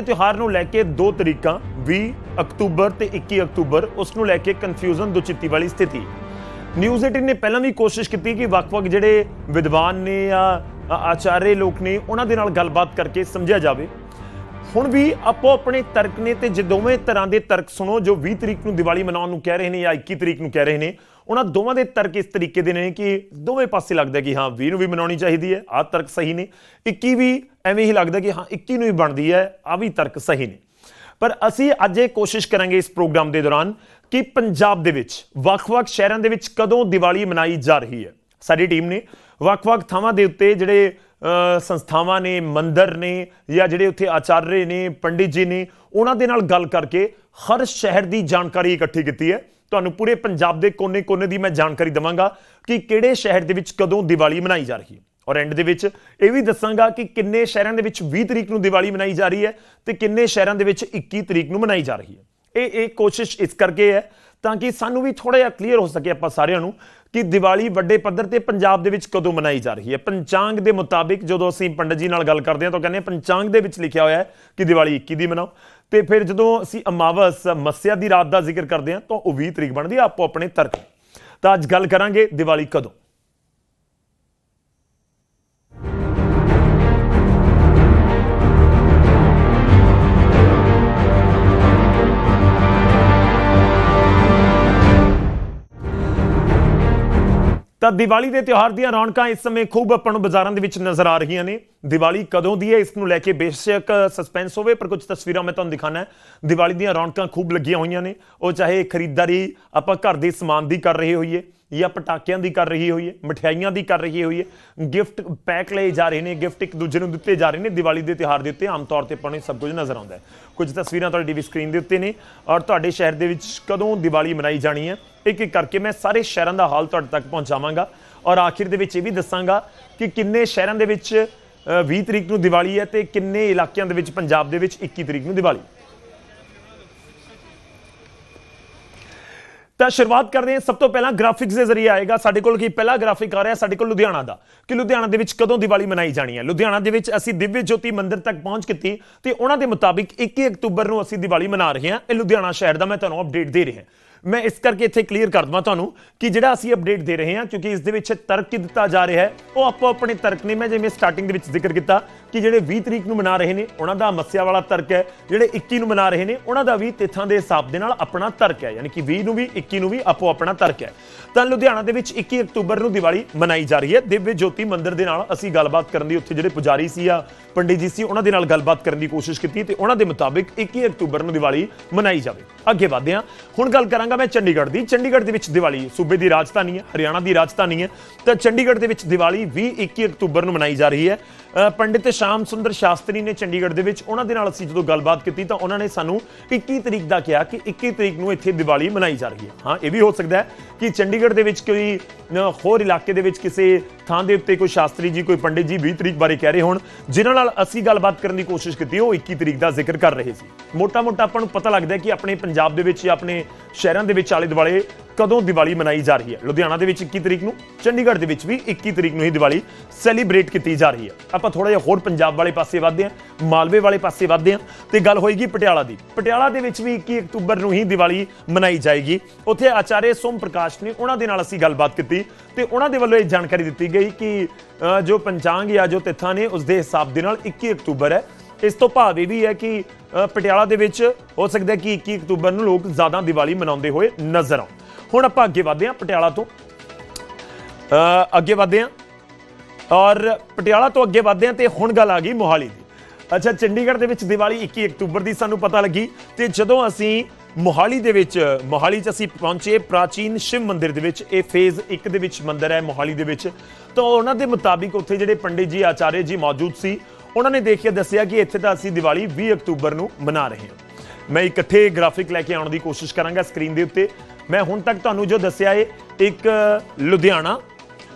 ਦੇ ਤਿਉਹਾਰ ਨੂੰ ਲੈ ਕੇ ਦੋ ਤਰੀਕਾਂ 20 ਅਕਤੂਬਰ ਤੇ 21 ਅਕਤੂਬਰ, ਉਸ ਨੂੰ ਲੈ ਕੇ ਕਨਫਿਊਜ਼ਨ ਦੁਚਿੱਤੀ ਵਾਲੀ ਸਥਿਤੀ। ਨਿਊਜ਼ 18 ਨੇ ਪਹਿਲਾਂ ਵੀ ਕੋਸ਼ਿਸ਼ ਕੀਤੀ ਕਿ ਵੱਖ-ਵੱਖ ਜਿਹੜੇ ਵਿਦਵਾਨ ਨੇ ਜਾਂ ਆਚਾਰੇ ਲੋਕ ਨੇ, ਉਹਨਾਂ ਦੇ ਨਾਲ ਗੱਲਬਾਤ ਕਰਕੇ ਸਮਝਿਆ ਜਾਵੇ। ਹੁਣ ਵੀ ਆਪੋ ਆਪਣੇ ਤਰਕ ਨੇ ਤੇ ਜੇ ਦੋਵੇਂ ਤਰ੍ਹਾਂ ਦੇ ਤਰਕ ਸੁਣੋ, ਜੋ 20 ਤਰੀਕ ਨੂੰ ਦੀਵਾਲੀ ਮਨਾਉਣ ਨੂੰ ਕਹਿ ਰਹੇ ਨੇ ਜਾਂ 21 ਤਰੀਕ ਨੂੰ ਕਹਿ ਰਹੇ ਨੇ, ਉਹਨਾਂ ਦੋਵਾਂ ਦੇ ਤਰਕ ਇਸ ਤਰੀਕੇ ਦੇ ਨੇ ਕਿ ਦੋਵੇਂ ਪਾਸੇ ਲੱਗਦਾ ਕਿ ਹਾਂ 20 ਨੂੰ ਵੀ ਮਨਾਉਣੀ ਚਾਹੀਦੀ ਹੈ, ਆਹ ਤਰਕ ਸਹੀ ਨੇ। 21 ਵੀ ਐਵੇਂ ਹੀ ਲੱਗਦਾ ਕਿ ਹਾਂ 21 ਨੂੰ ਹੀ ਬਣਦੀ ਹੈ ਆ ਵੀ ਤਰਕ ਸਹੀ ਨੇ। ਪਰ ਅਸੀਂ ਅੱਜ ਇਹ ਕੋਸ਼ਿਸ਼ ਕਰਾਂਗੇ ਇਸ ਪ੍ਰੋਗਰਾਮ ਦੇ ਦੌਰਾਨ ਕਿ ਪੰਜਾਬ ਦੇ ਵਿੱਚ, ਵੱਖ-ਵੱਖ ਸ਼ਹਿਰਾਂ ਦੇ ਵਿੱਚ ਕਦੋਂ ਦੀਵਾਲੀ ਮਨਾਈ ਜਾ ਰਹੀ ਹੈ। ਸਾਡੀ ਟੀਮ ਨੇ ਵੱਖ-ਵੱਖ ਥਾਵਾਂ ਦੇ ਉੱਤੇ ਜਿਹੜੇ ਸੰਸਥਾਵਾਂ ਨੇ, ਮੰਦਰ ਨੇ ਜਾਂ ਜਿਹੜੇ ਉੱਥੇ ਆਚਾਰਯ ਨੇ, ਪੰਡਿਤ ਜੀ ਨੇ, ਉਹਨਾਂ ਦੇ ਨਾਲ ਗੱਲ ਕਰਕੇ ਹਰ ਸ਼ਹਿਰ ਦੀ ਜਾਣਕਾਰੀ ਇਕੱਠੀ ਕੀਤੀ ਹੈ। ਤੁਹਾਨੂੰ ਪੂਰੇ ਪੰਜਾਬ ਦੇ ਕੋਨੇ-ਕੋਨੇ ਦੀ ਮੈਂ ਜਾਣਕਾਰੀ ਦਵਾਂਗਾ ਕਿ ਕਿਹੜੇ ਸ਼ਹਿਰ ਦੇ ਵਿੱਚ ਕਦੋਂ ਦੀਵਾਲੀ ਮਨਾਈ ਜਾ ਰਹੀ ਹੈ। ਔਰ ਐਂਡ ਦੇ ਵਿੱਚ ਇਹ ਵੀ ਦੱਸਾਂਗਾ ਕਿ ਕਿੰਨੇ ਸ਼ਹਿਰਾਂ ਦੇ ਵਿੱਚ 20 ਤਰੀਕ ਨੂੰ ਦੀਵਾਲੀ ਮਨਾਈ ਜਾ ਰਹੀ ਹੈ ਤੇ ਕਿੰਨੇ ਸ਼ਹਿਰਾਂ ਦੇ ਵਿੱਚ 21 ਤਰੀਕ ਨੂੰ ਮਨਾਈ ਜਾ ਰਹੀ ਹੈ। ਇਹ ਇਹ ਕੋਸ਼ਿਸ਼ ਇਸ ਕਰਕੇ ਹੈ ਤਾਂ ਕਿ ਸਾਨੂੰ ਵੀ ਥੋੜਾ ਜਿਹਾ ਕਲੀਅਰ ਹੋ ਸਕੇ ਆਪਾਂ ਸਾਰਿਆਂ ਨੂੰ ਕਿ ਦੀਵਾਲੀ ਵੱਡੇ ਪੱਧਰ ਤੇ ਪੰਜਾਬ ਦੇ ਵਿੱਚ ਕਦੋਂ ਮਨਾਈ ਜਾ ਰਹੀ ਹੈ। ਪੰਚਾਂਗ ਦੇ ਮੁਤਾਬਿਕ ਜਦੋਂ ਅਸੀਂ ਪੰਡਤ ਜੀ ਨਾਲ ਗੱਲ ਕਰਦੇ ਹਾਂ ਤਾਂ ਕਹਿੰਦੇ ਆ, ਪੰਚਾਂਗ ਦੇ ਵਿੱਚ ਲਿਖਿਆ ਹੋਇਆ ਹੈ ਕਿ ਦੀਵਾਲੀ 21 ਦੀ ਮਨਾਓ। ਤੇ ਫਿਰ ਜਦੋਂ ਅਸੀਂ ਅਮਾਵਸ ਮੱਸਿਆ ਦੀ ਰਾਤ ਦਾ ਜ਼ਿਕਰ ਕਰਦੇ ਹਾਂ ਤਾਂ ਉਹ 20 ਤਰੀਕ ਬਣਦੀ ਹੈ ਆਪੋ ਆਪਣੇ ਤਰਕ। ਤਾਂ ਅੱਜ ਗੱਲ ਕਰਾਂਗੇ ਦੀਵਾਲੀ ਕਦੋਂ। ਤਾਂ ਦੀਵਾਲੀ ਦੇ ਤਿਉਹਾਰ ਦੀਆਂ ਰੌਣਕਾਂ ਇਸ ਸਮੇਂ ਖੂਬ ਆਪਾਂ ਨੂੰ ਬਾਜ਼ਾਰਾਂ ਦੇ ਵਿੱਚ ਨਜ਼ਰ ਆ ਰਹੀਆਂ ਨੇ। ਦੀਵਾਲੀ ਕਦੋਂ ਦੀ ਹੈ? ਇਸ ਨੂੰ ਲੈ ਕੇ ਬੇਸ਼ੱਕ ਸਸਪੈਂਸ ਹੋਵੇ, ਪਰ ਕੁਝ ਤਸਵੀਰਾਂ ਮੈਂ ਤੁਹਾਨੂੰ ਦਿਖਾਣਾ ਹੈ। ਦੀਵਾਲੀ ਦੀਆਂ ਰੌਣਕਾਂ ਖੂਬ ਲੱਗੀਆਂ ਹੋਈਆਂ ਨੇ। ਉਹ ਚਾਹੇ ਖਰੀਦਦਾਰੀ ਆਪਾਂ ਘਰ ਦੇ ਸਮਾਨ ਦੀ ਕਰ ਰਹੇ ਹੋਈਏ, ਜਾਂ ਪਟਾਕਿਆਂ ਦੀ ਕਰ ਰਹੀ ਹੋਈਏ, ਮਠਿਆਈਆਂ ਦੀ ਕਰ ਰਹੀ ਹੋਈਏ ਗਿਫਟ ਪੈਕ ਲਏ ਜਾ ਰਹੇ ਨੇ ਗਿਫਟ ਇੱਕ ਦੂਜੇ ਨੂੰ ਦਿੱਤੇ ਜਾ ਰਹੇ ਨੇ। ਦੀਵਾਲੀ ਦੇ ਤਿਉਹਾਰ ਦੇ ਉੱਤੇ ਆਮ ਤੌਰ ਤੇ ਆਪਾਂ ਇਹ ਸਭ ਕੁਝ ਨਜ਼ਰ ਆਉਂਦਾ ਹੈ। ਕੁਝ ਤਸਵੀਰਾਂ ਤੁਹਾਡੀ ਟੀਵੀ ਸਕਰੀਨ ਦੇ ਉੱਤੇ ਨੇ, ਔਰ ਤੁਹਾਡੇ ਸ਼ਹਿਰ ਦੇ ਵਿੱਚ ਕਦੋਂ ਦੀਵਾਲੀ ਮਨਾਈ ਜਾਣੀ ਹੈ? ਇੱਕ ਇੱਕ ਕਰਕੇ ਮੈਂ ਸਾਰੇ ਸ਼ਹਿਰਾਂ ਦਾ ਹਾਲ ਤੁਹਾਡੇ ਤੱਕ ਪਹੁੰਚਾਵਾਂਗਾ, ਔਰ ਆਖਿਰ ਦੇ ਵਿੱਚ ਇਹ ਵੀ ਦੱਸਾਂਗਾ ਕਿ ਕਿੰਨੇ ਸ਼ਹਿਰਾਂ ਦੇ ਵਿੱਚ 20 ਤਰੀਕ ਨੂੰ ਦੀਵਾਲੀ ਹੈ ਤੇ ਕਿੰਨੇ ਇਲਾਕਿਆਂ ਦੇ ਵਿੱਚ, ਪੰਜਾਬ ਦੇ ਵਿੱਚ 21 ਤਰੀਕ ਨੂੰ ਦੀਵਾਲੀ? ਤਾਂ ਸ਼ੁਰੂਆਤ ਕਰਦੇ ਹਾਂ। ਸਭ ਤੋਂ ਪਹਿਲਾਂ ਗ੍ਰਾਫਿਕਸ ਦੇ ਜ਼ਰੀਏ ਆਏਗਾ। ਸਾਡੇ ਕੋਲ ਕੀ ਪਹਿਲਾ ਗ੍ਰਾਫਿਕ ਆ ਰਿਹਾ? ਸਾਡੇ ਕੋਲ ਲੁਧਿਆਣਾ ਦਾ। ਕਿ ਲੁਧਿਆਣਾ ਦੇ ਵਿੱਚ ਕਦੋਂ ਦੀਵਾਲੀ ਮਨਾਈ ਜਾਣੀ ਹੈ? ਲੁਧਿਆਣਾ ਦੇ ਵਿੱਚ ਅਸੀਂ ਦਿਵਯ ਜੋਤੀ ਮੰਦਿਰ ਤੱਕ ਪਹੁੰਚ ਕੀਤੀ ਤੇ ਉਹਨਾਂ ਦੇ ਮੁਤਾਬਿਕ 21 ਅਕਤੂਬਰ ਨੂੰ ਅਸੀਂ ਦੀਵਾਲੀ ਮਨਾ ਰਹੇ ਹਾਂ। ਇਹ ਲੁਧਿਆਣਾ ਸ਼ਹਿਰ ਦਾ ਮੈਂ ਤੁਹਾਨੂੰ ਅਪਡੇਟ ਦੇ ਰਿਹਾ। ਮੈਂ ਇਸ ਕਰਕੇ ਇੱਥੇ ਕਲੀਅਰ ਕਰ ਦਵਾਂ ਤੁਹਾਨੂੰ ਕਿ ਜਿਹੜਾ ਅਸੀਂ ਅਪਡੇਟ ਦੇ ਰਹੇ ਹਾਂ, ਕਿਉਂਕਿ ਇਸ ਦੇ ਵਿੱਚ ਤਰਕ ਦਿੱਤਾ ਜਾ ਰਿਹਾ ਹੈ, ਉਹ ਆਪੋ ਆਪਣੇ ਤਰਕ ਨੇ, ਮੈਂ ਜਿਵੇਂ ਸਟਾਰਟਿੰਗ ਦੇ ਵਿੱਚ ਜ਼ਿਕਰ ਕੀਤਾ ਕਿ ਜਿਹੜੇ 20 ਤਰੀਕ ਨੂੰ ਮਨਾ ਰਹੇ ਨੇ, ਉਹਨਾਂ ਦਾ ਮੱਸਿਆ ਵਾਲਾ ਤਰਕ ਹੈ, ਜਿਹੜੇ 21 ਨੂੰ ਮਨਾ ਰਹੇ ਨੇ, ਉਹਨਾਂ ਦਾ ਵੀ ਤਿੱਥਾਂ ਦੇ ਹਿਸਾਬ ਦੇ ਨਾਲ ਆਪਣਾ ਤਰਕ ਹੈ, ਯਾਨੀ ਕਿ 20 ਨੂੰ ਵੀ 21 ਨੂੰ ਵੀ ਆਪੋ ਆਪਣਾ ਤਰਕ ਹੈ। ਤਾਂ ਲੁਧਿਆਣਾ ਦੇ ਵਿੱਚ 21 ਅਕਤੂਬਰ ਨੂੰ ਦੀਵਾਲੀ ਮਨਾਈ ਜਾ ਰਹੀ ਹੈ। ਦਿਵਯ ਜੋਤੀ ਮੰਦਿਰ ਦੇ ਨਾਲ ਅਸੀਂ ਗੱਲਬਾਤ ਕਰਨ ਦੀ ਉੱਥੇ ਜਿਹੜੇ ਪੁਜਾਰੀ ਸੀ ਆ ਪੰਡਿਤ ਜੀ ਸੀ, ਉਹਨਾਂ ਦੇ ਨਾਲ ਗੱਲਬਾਤ ਕਰਨ ਦੀ ਕੋਸ਼ਿਸ਼ ਕੀਤੀ ਤੇ ਉਹਨਾਂ ਦੇ ਮੁਤਾਬਿਕ 21 ਅਕਤੂਬਰ ਨੂੰ ਦੀਵਾਲੀ ਮਨਾਈ ਜਾਵੇ। ਅੱਗੇ ਵਧਦੇ ਹਾਂ। ਹੁਣ ਗੱਲ ਕਰਾਂਗਾ ਮੈਂ ਚੰਡੀਗੜ੍ਹ ਦੀ। ਚੰਡੀਗੜ੍ਹ ਦੇ ਵਿੱਚ ਦੀਵਾਲੀ ਸੂਬੇ ਦੀ ਰਾਜਧਾਨੀ ਹੈ, ਹਰਿਆਣਾ ਦੀ ਰਾਜਧਾਨੀ ਹੈ। ਤਾਂ ਚੰਡੀਗੜ੍ਹ ਦੇ ਵਿੱਚ ਦੀਵਾਲੀ 20 21 ਅਕਤੂਬਰ ਨੂੰ ਮਨਾਈ ਜਾ ਰਹੀ ਹੈ। ਪੰਡਿਤ ਸ਼ਾਮ ਸੁੰਦਰ ਸ਼ਾਸਤਰੀ ਨੇ ਚੰਡੀਗੜ੍ਹ ਦੇ ਵਿੱਚ ਉਹਨਾਂ ਦੇ ਨਾਲ ਅਸੀਂ ਜਦੋਂ ਗੱਲਬਾਤ ਕੀਤੀ ਤਾਂ ਉਹਨਾਂ ਨੇ ਸਾਨੂੰ 21 ਤਰੀਕ ਦਾ ਕਿਹਾ ਕਿ 21 ਤਰੀਕ ਨੂੰ ਇੱਥੇ ਦੀਵਾਲੀ ਮਨਾਈ ਜਾ ਰਹੀ ਹੈ। ਹਾਂ ਇਹ ਵੀ ਹੋ ਸਕਦਾ ਹੈ ਕਿ ਚੰਡੀਗੜ੍ਹ ਦੇ ਵਿੱਚ ਕੋਈ ਅ, ਹੋਰ ਇਲਾਕੇ ਦੇ ਵਿੱਚ ਕਿਸੇ ਥਾਂ ਦੇ ਉੱਤੇ ਕੋਈ ਸ਼ਾਸਤਰੀ ਜੀ, ਕੋਈ ਪੰਡਿਤ ਜੀ 20 ਤਰੀਕ ਬਾਰੇ ਕਹਿ ਰਹੇ ਹੋਣ, ਜਿਨ੍ਹਾਂ ਨਾਲ ਅਸੀਂ ਗੱਲਬਾਤ ਕਰਨ ਦੀ ਕੋਸ਼ਿਸ਼ ਕੀਤੀ, ਉਹ 21 ਤਰੀਕ ਦਾ ਜ਼ਿਕਰ ਕਰ ਰਹੇ ਸੀ। ਮੋਟਾ-ਮੋਟਾ ਆਪਾਂ ਨੂੰ ਪਤਾ ਲੱਗਦਾ ਕਿ ਆਪਣੇ ਪੰਜਾਬ ਦੇ ਵਿੱਚ ਜਾਂ ਆਪਣੇ ਸ਼ਹਿਰਾਂ ਦੇ ਵਿੱਚ ਆਲੇ ਦੁਆਲੇ ਕਦੋਂ ਦੀਵਾਲੀ ਮਨਾਈ ਜਾ ਰਹੀ ਹੈ। ਲੁਧਿਆਣਾ ਦੇ ਵਿੱਚ 21 ਤਰੀਕ ਨੂੰ, ਚੰਡੀਗੜ੍ਹ ਦੇ ਵਿੱਚ ਵੀ 21 ਤਰੀਕ ਨੂੰ ਹੀ ਦੀਵਾਲੀ ਸੈਲੀਬ੍ਰੇਟ ਕੀਤੀ ਜਾ ਰਹੀ ਹੈ। ਆਪਾਂ ਥੋੜਾ ਜਿਹਾ ਹੋਰ ਪੰਜਾਬ ਵਾਲੇ ਪਾਸੇ ਵੱਧਦੇ ਹਾਂ, ਮਾਲਵੇ ਵਾਲੇ ਪਾਸੇ ਵੱਧਦੇ ਹਾਂ ਤੇ ਗੱਲ ਹੋਏਗੀ ਪਟਿਆਲਾ ਦੀ। ਪਟਿਆਲਾ ਦੇ ਵਿੱਚ ਵੀ 21 ਅਕਤੂਬਰ ਨੂੰ ਹੀ ਦੀਵਾਲੀ ਮਨਾਈ ਜਾਏਗੀ। ਉੱਥੇ ਆਚਾර්य ਸੋਮ ਪ੍ਰਕਾਸ਼ ਨੇ ਉਹਨਾਂ ਦੇ ਨਾਲ ਅਸੀਂ ਗੱਲਬਾਤ ਕੀਤੀ ਤੇ ਉਹਨਾਂ ਦੇ ਵੱਲੋਂ ਇਹ ਜਾਣਕਾਰੀ ਦਿੱਤੀ ਗਈ ਕਿ ਜੋ ਪੰਚਾਂਗ ਜਾਂ ਜੋ ਤਿਥਾਂ ਨੇ ਉਸ ਦੇ ਹਿਸਾਬ ਦੇ ਨਾਲ 21 ਅਕਤੂਬਰ ਹੈ। ਇਸ ਤੋਂ ਭਾਵ ਇਹ ਵੀ ਹੈ ਕਿ ਪਟਿਆਲਾ ਦੇ ਵਿੱਚ ਹੋ ਸਕਦਾ ਕਿ 21 ਅਕਤੂਬਰ ਨੂੰ ਲੋਕ ਜ਼ਿਆਦਾ ਦੀਵਾਲੀ ਮਨਾਉਂਦੇ ਹੋਏ ਨਜ਼ਰ ਆਉਣ। ਹੁਣ ਆਪਾਂ ਅੱਗੇ ਵਧਦੇ ਹਾਂ ਪਟਿਆਲਾ ਤੋਂ। ਅੱਗੇ ਵਧਦੇ ਹਾਂ। ਔਰ ਪਟਿਆਲਾ ਤੋਂ ਅੱਗੇ ਵਧਦੇ ਹਾਂ ਤੇ ਹੁਣ ਗੱਲ ਆ ਗਈ ਮੋਹਾਲੀ ਦੀ। ਅੱਛਾ, ਚੰਡੀਗੜ੍ਹ ਦੇ ਵਿੱਚ ਦੀਵਾਲੀ 21 ਅਕਤੂਬਰ ਦੀ ਸਾਨੂੰ ਪਤਾ ਲੱਗੀ ਤੇ ਜਦੋਂ ਅਸੀਂ ਮੋਹਾਲੀ ਦੇ ਵਿੱਚ, ਮੋਹਾਲੀ 'ਚ ਅਸੀਂ ਪਹੁੰਚੇ ਪ੍ਰਾਚੀਨ ਸ਼ਿਵ ਮੰਦਿਰ ਦੇ ਵਿੱਚ। ਇਹ ਫੇਜ਼ 1 ਦੇ ਵਿੱਚ ਮੰਦਿਰ ਹੈ ਮੋਹਾਲੀ ਦੇ ਵਿੱਚ। ਤਾਂ ਉਹਨਾਂ ਦੇ ਮੁਤਾਬਿਕ ਉੱਥੇ ਜਿਹੜੇ ਪੰਡਿਤ ਜੀ ਆਚਾර්य ਜੀ ਮੌਜੂਦ ਸੀ, ਉਹਨਾਂ ਨੇ ਦੇਖ ਕੇ ਦੱਸਿਆ ਕਿ ਇੱਥੇ ਤਾਂ ਅਸੀਂ ਦੀਵਾਲੀ 20 ਅਕਤੂਬਰ ਨੂੰ ਮਨਾ ਰਹੇ ਹਾਂ। ਮੈਂ ਇਕੱਠੇ ਗ੍ਰਾਫਿਕ ਲੈ ਕੇ ਆਉਣ ਦੀ ਕੋਸ਼ਿਸ਼ ਕਰਾਂਗਾ ਸਕਰੀਨ ਦੇ ਉੱਤੇ। ਮੈਂ ਹੁਣ ਤੱਕ ਤੁਹਾਨੂੰ ਜੋ ਦੱਸਿਆ ਏ ਇੱਕ ਲੁਧਿਆਣਾ,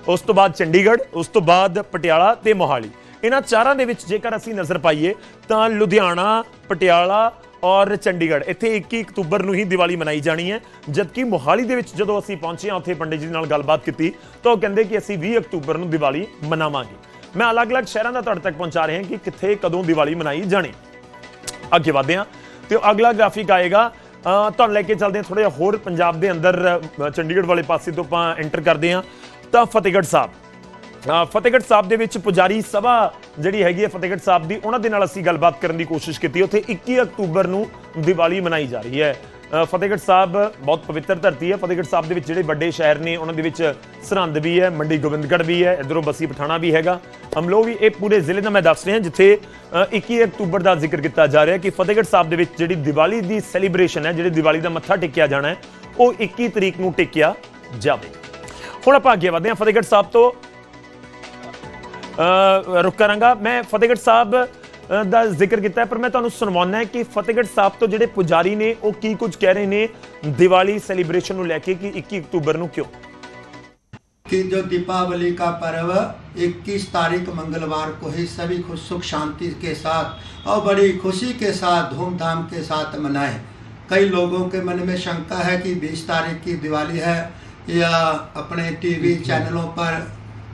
ਉਸ ਤੋਂ ਬਾਅਦ ਚੰਡੀਗੜ੍ਹ, ਉਸ ਤੋਂ ਬਾਅਦ ਪਟਿਆਲਾ ਤੇ ਮੋਹਾਲੀ। ਇਹਨਾਂ ਚਾਰਾਂ ਦੇ ਵਿੱਚ ਜੇਕਰ ਅਸੀਂ ਨਜ਼ਰ ਪਾਈਏ, ਤਾਂ ਲੁਧਿਆਣਾ, ਪਟਿਆਲਾ ਔਰ ਚੰਡੀਗੜ੍ਹ। ਇੱਥੇ 21 ਅਕਤੂਬਰ ਨੂੰ ਹੀ ਦੀਵਾਲੀ ਮਨਾਈ ਜਾਣੀ ਹੈ। ਜਦਕਿ ਮੋਹਾਲੀ ਦੇ ਵਿੱਚ ਜਦੋਂ ਅਸੀਂ ਪਹੁੰਚੇ ਹਾਂ, ਉੱਥੇ ਪੰਡਿਤ ਜੀ ਨਾਲ ਗੱਲਬਾਤ ਕੀਤੀ, ਤਾਂ ਉਹ ਕਹਿੰਦੇ ਕਿ ਅਸੀਂ 20 ਅਕਤੂਬਰ ਨੂੰ ਦੀਵਾਲੀ ਮਨਾਵਾਂਗੇ। ਮੈਂ ਅਲੱਗ-ਅਲੱਗ ਸ਼ਹਿਰਾਂ ਦਾ ਤੁਹਾਡੇ ਤੱਕ ਪਹੁੰਚਾ ਰਿਹਾ ਕਿ ਕਿੱਥੇ, ਕਦੋਂ ਦੀਵਾਲੀ ਮਨਾਈ ਜਾਣੀ। ਅੱਗੇ ਵਧਦੇ ਹਾਂ ਤੇ ਅਗਲਾ ਗ੍ਰਾਫਿਕ ਆਏਗਾ। ਤੁਹਾਨੂੰ ਲੈ ਕੇ ਚੱਲਦੇ ਹਾਂ ਥੋੜਾ ਜਿਹਾ ਹੋਰ ਪੰਜਾਬ ਦੇ ਅੰਦਰ ਚੰਡੀਗੜ੍ਹ ਵਾਲੇ ਪਾਸੇ ਤੋਂ ਆਪਾਂ ਐਂਟਰ ਕਰਦੇ ਹਾਂ। ਤਾਂ ਫਤਿਹਗੜ੍ਹ ਸਾਹਿਬ ਫਤਿਹਗੜ੍ਹ ਸਾਹਿਬ ਦੇ ਵਿੱਚ ਪੁਜਾਰੀ ਸਭਾ ਜਿਹੜੀ ਹੈਗੀ ਹੈ ਫਤਿਹਗੜ੍ਹ ਸਾਹਿਬ ਦੀ ਉਹਨਾਂ ਦੇ ਨਾਲ ਅਸੀਂ ਗੱਲਬਾਤ ਕਰਨ ਦੀ ਕੋਸ਼ਿਸ਼ ਕੀਤੀ। ਉੱਥੇ 21 ਅਕਤੂਬਰ ਨੂੰ ਦੀਵਾਲੀ ਮਨਾਈ ਜਾ ਰਹੀ ਹੈ। ਫਤਿਹਗੜ੍ਹ ਸਾਹਿਬ ਬਹੁਤ ਪਵਿੱਤਰ ਧਰਤੀ ਹੈ। ਫਤਿਹਗੜ੍ਹ ਸਾਹਿਬ ਦੇ ਵਿੱਚ ਜਿਹੜੇ ਵੱਡੇ ਸ਼ਹਿਰ ਨੇ ਉਹਨਾਂ ਦੇ ਵਿੱਚ ਸਰਹੰਦ ਵੀ ਹੈ ਮੰਡੀ ਗੋਬਿੰਦਗੜ੍ਹ ਵੀ ਹੈ ਇਧਰੋਂ ਬਸੀ ਪਠਾਣਾ ਵੀ ਹੈਗਾ। ਅਮਲੋ ਵੀ ਇਹ ਪੂਰੇ ਜ਼ਿਲ੍ਹੇ ਦਾ ਮੈਂ ਦੱਸ ਰਿਹਾ ਜਿੱਥੇ ਅ, 21 ਅਕਤੂਬਰ ਦਾ ਜ਼ਿਕਰ ਕੀਤਾ ਜਾ ਰਿਹਾ ਕਿ ਫਤਿਹਗੜ੍ਹ ਸਾਹਿਬ ਦੇ ਵਿੱਚ ਜਿਹੜੀ ਦੀਵਾਲੀ ਦੀ ਸੈਲੀਬ੍ਰੇਸ਼ਨ ਹੈ ਜਿਹੜੀ ਦੀਵਾਲੀ ਦਾ ਮੱਥਾ ਟੇਕਿਆ ਜਾਣਾ ਹੈ ਉਹ 21 ਤਰੀਕ ਨੂੰ ਟੇਕਿਆ ਜਾਵੇ। ਹੁਣ ਆਪਾਂ ਅੱਗੇ ਵਧਦੇ ਹਾਂ। ਫਤਿਹਗੜ੍ਹ ਸਾਹਿਬ ਤੋਂ ਰੁਕ ਕਰਾਂਗਾ ਮੈਂ ਫਤਿਹਗੜ੍ਹ ਸਾਹਿਬ ਅ, ਦਾ ਜ਼ਿਕਰ ਕੀਤਾ ਹੈ, ਪਰ ਮੈਂ ਤੁਹਾਨੂੰ ਸੁਣਵਾਉਣਾ ਹੈ ਕਿ ਫਤਿਹਗੜ੍ਹ ਸਾਹਿਬ ਤੋਂ ਜਿਹੜੇ ਪੁਜਾਰੀ ਨੇ ਉਹ ਕੀ ਕੁਝ ਕਹਿ ਰਹੇ ਨੇ ਦੀਵਾਲੀ ਸੈਲੀਬ੍ਰੇਸ਼ਨ ਨੂੰ ਲੈ ਕੇ ਕਿ 21 ਅਕਤੂਬਰ ਨੂੰ ਕਿਉਂ कि जो दीपावली का पर्व 21 तारीख मंगलवार को ही सभी खुश सुख शांति के साथ और बड़ी खुशी के साथ धूमधाम के साथ मनाएं कई लोगों के मन में शंका है कि 20 तारीख की दिवाली है या अपने टीवी चैनलों पर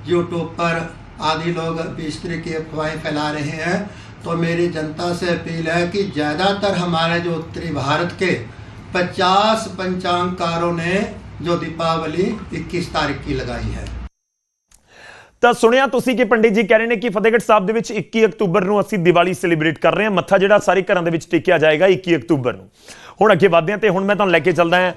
यूट्यूब पर आदि लोग बीस तरह की अफवाहें फैला रहे हैं तो मेरी जनता से अपील है कि ज़्यादातर हमारे जो उत्तरी भारत के 50 पंचांगकारों ने जो दीपावली 21 तारीख की लगाई है ਤਾਂ ਸੁਣਿਆ ਤੁਸੀਂ ਕਿ ਪੰਡਿਤ ਜੀ ਕਹਿ ਰਹੇ ਨੇ ਕਿ ਫਤਿਹਗੜ੍ਹ ਸਾਹਿਬ ਦੇ ਵਿੱਚ 21 ਅਕਤੂਬਰ ਨੂੰ ਅਸੀਂ ਦੀਵਾਲੀ ਸੈਲੀਬ੍ਰੇਟ ਕਰ ਰਹੇ ਹਾਂ ਮੱਥਾ ਜਿਹੜਾ ਸਾਰੇ ਘਰਾਂ ਦੇ ਵਿੱਚ ਟੇਕਿਆ ਜਾਏਗਾ 21 ਅਕਤੂਬਰ ਨੂੰ ਹੁਣ ਅੱਗੇ ਵਧਦੇ ਹਾਂ ਤੇ ਹੁਣ ਮੈਂ ਤੁਹਾਨੂੰ ਲੈ ਕੇ ਚੱਲਦਾ ਹਾਂ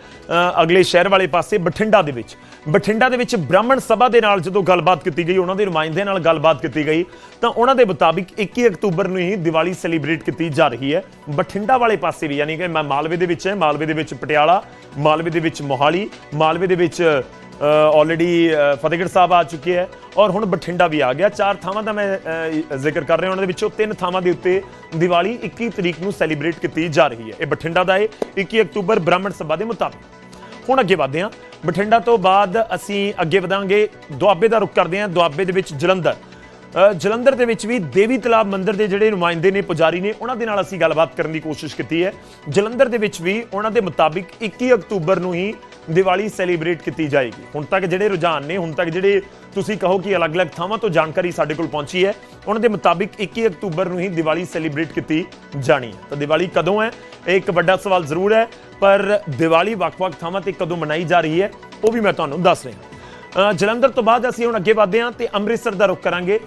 ਅਗਲੇ ਸ਼ਹਿਰ ਵਾਲੇ ਪਾਸੇ ਬਠਿੰਡਾ ਦੇ ਵਿੱਚ। ਬਠਿੰਡਾ ਦੇ ਵਿੱਚ ਬ੍ਰਾਹਮਣ ਸਭਾ ਦੇ ਨਾਲ ਜਦੋਂ ਗੱਲਬਾਤ ਕੀਤੀ ਗਈ, ਉਹਨਾਂ ਦੇ ਨੁਮਾਇੰਦੇ ਨਾਲ ਗੱਲਬਾਤ ਕੀਤੀ ਗਈ, ਤਾਂ ਉਹਨਾਂ ਦੇ ਮੁਤਾਬਿਕ 21 ਅਕਤੂਬਰ ਨੂੰ ਹੀ ਦੀਵਾਲੀ ਸੈਲੀਬ੍ਰੇਟ ਕੀਤੀ ਜਾ ਰਹੀ ਹੈ। ਬਠਿੰਡਾ ਵਾਲੇ ਪਾਸੇ ਵੀ, ਯਾਨੀ ਕਿ ਮੈਂ ਮਾਲਵੇ ਦੇ ਵਿੱਚ ਹੈ, ਮਾਲਵੇ ਦੇ ਵਿੱਚ ਪਟਿਆਲਾ, ਮਾਲਵੇ ਦੇ ਵਿੱਚ ਮੋਹਾਲੀ, ਮਾਲਵੇ ਦੇ ਵਿੱਚ ਆਲਰੇਡੀ ਫਤਿਹਗੜ੍ਹ ਸਾਹਿਬ ਆ ਚੁੱਕੇ ਹੈ ਔਰ ਹੁਣ ਬਠਿੰਡਾ ਵੀ ਆ ਗਿਆ। ਚਾਰ ਥਾਵਾਂ ਦਾ ਮੈਂ ਜ਼ਿਕਰ ਕਰ ਰਿਹਾ ਉਹਨਾਂ ਦੇ ਵਿੱਚੋਂ। ਤਿੰਨ ਥਾਵਾਂ ਦੇ ਉੱਤੇ ਦੀਵਾਲੀ 21 ਤਰੀਕ ਨੂੰ ਸੈਲੀਬ੍ਰੇਟ ਕੀਤੀ ਜਾ ਰਹੀ ਹੈ। ਇਹ ਬਠਿੰਡਾ ਦਾ ਹੈ 21 ਅਕਤੂਬਰ ਬ੍ਰਾਹਮਣ ਸਭਾ ਦੇ ਮੁਤਾਬਿਕ। ਹੁਣ ਅੱਗੇ ਵਧਦੇ ਹਾਂ। ਬਠਿੰਡਾ ਤੋਂ ਬਾਅਦ ਅਸੀਂ ਅੱਗੇ ਵਧਾਂਗੇ। ਦੁਆਬੇ ਦਾ ਰੁਖ ਕਰਦੇ ਹਾਂ। ਦੁਆਬੇ ਦੇ ਵਿੱਚ ਜਲੰਧਰ। ਜਲੰਧਰ ਦੇ ਵਿੱਚ ਵੀ ਦੇਵੀ ਤਲਾਬ ਮੰਦਿਰ ਦੇ ਜਿਹੜੇ ਨੁਮਾਇੰਦੇ ਨੇ, ਪੁਜਾਰੀ ਨੇ, ਉਹਨਾਂ ਦੇ ਨਾਲ ਅਸੀਂ ਗੱਲਬਾਤ ਕਰਨ ਦੀ ਕੋਸ਼ਿਸ਼ ਕੀਤੀ ਹੈ। ਜਲੰਧਰ ਦੇ ਵਿੱਚ ਵੀ ਉਹਨਾਂ ਦੇ ਮੁਤਾਬਿਕ 21 ਅਕਤੂਬਰ ਨੂੰ ਹੀ ਦੀਵਾਲੀ ਸੈਲੀਬ੍ਰੇਟ ਕੀਤੀ ਜਾਏਗੀ। ਹੁਣ ਤੱਕ ਜਿਹੜੇ ਰੁਝਾਨ ਨੇ, ਹੁਣ ਤੱਕ ਜਿਹੜੇ ਤੁਸੀਂ ਕਹੋ ਕਿ ਅਲੱਗ-ਅਲੱਗ ਥਾਵਾਂ ਤੋਂ ਜਾਣਕਾਰੀ ਸਾਡੇ ਕੋਲ ਪਹੁੰਚੀ ਹੈ, ਉਹਨਾਂ ਦੇ ਮੁਤਾਬਿਕ 21 ਅਕਤੂਬਰ ਨੂੰ ਹੀ ਦੀਵਾਲੀ ਸੈਲੀਬ੍ਰੇਟ ਕੀਤੀ ਜਾਣੀ ਹੈ। ਤਾਂ ਦੀਵਾਲੀ ਕਦੋਂ ਹੈ? ਇਹ ਇੱਕ ਵੱਡਾ ਸਵਾਲ ਜ਼ਰੂਰ ਹੈ, ਪਰ ਦੀਵਾਲੀ ਵੱਖ-ਵੱਖ ਥਾਵਾਂ ਤੇ ਕਦੋਂ ਮਨਾਈ ਜਾ ਰਹੀ ਹੈ, ਉਹ ਵੀ ਮੈਂ ਤੁਹਾਨੂੰ ਦੱਸ ਰਿਹਾ। ਜਲੰਧਰ ਤੋਂ ਬਾਅਦ ਅਸੀਂ ਹੁਣ ਅੱਗੇ ਵਧਦੇ ਹਾਂ ਤੇ ਅੰਮ੍ਰਿਤਸਰ ਦਾ ਰੁਖ ਕਰਾਂਗੇ।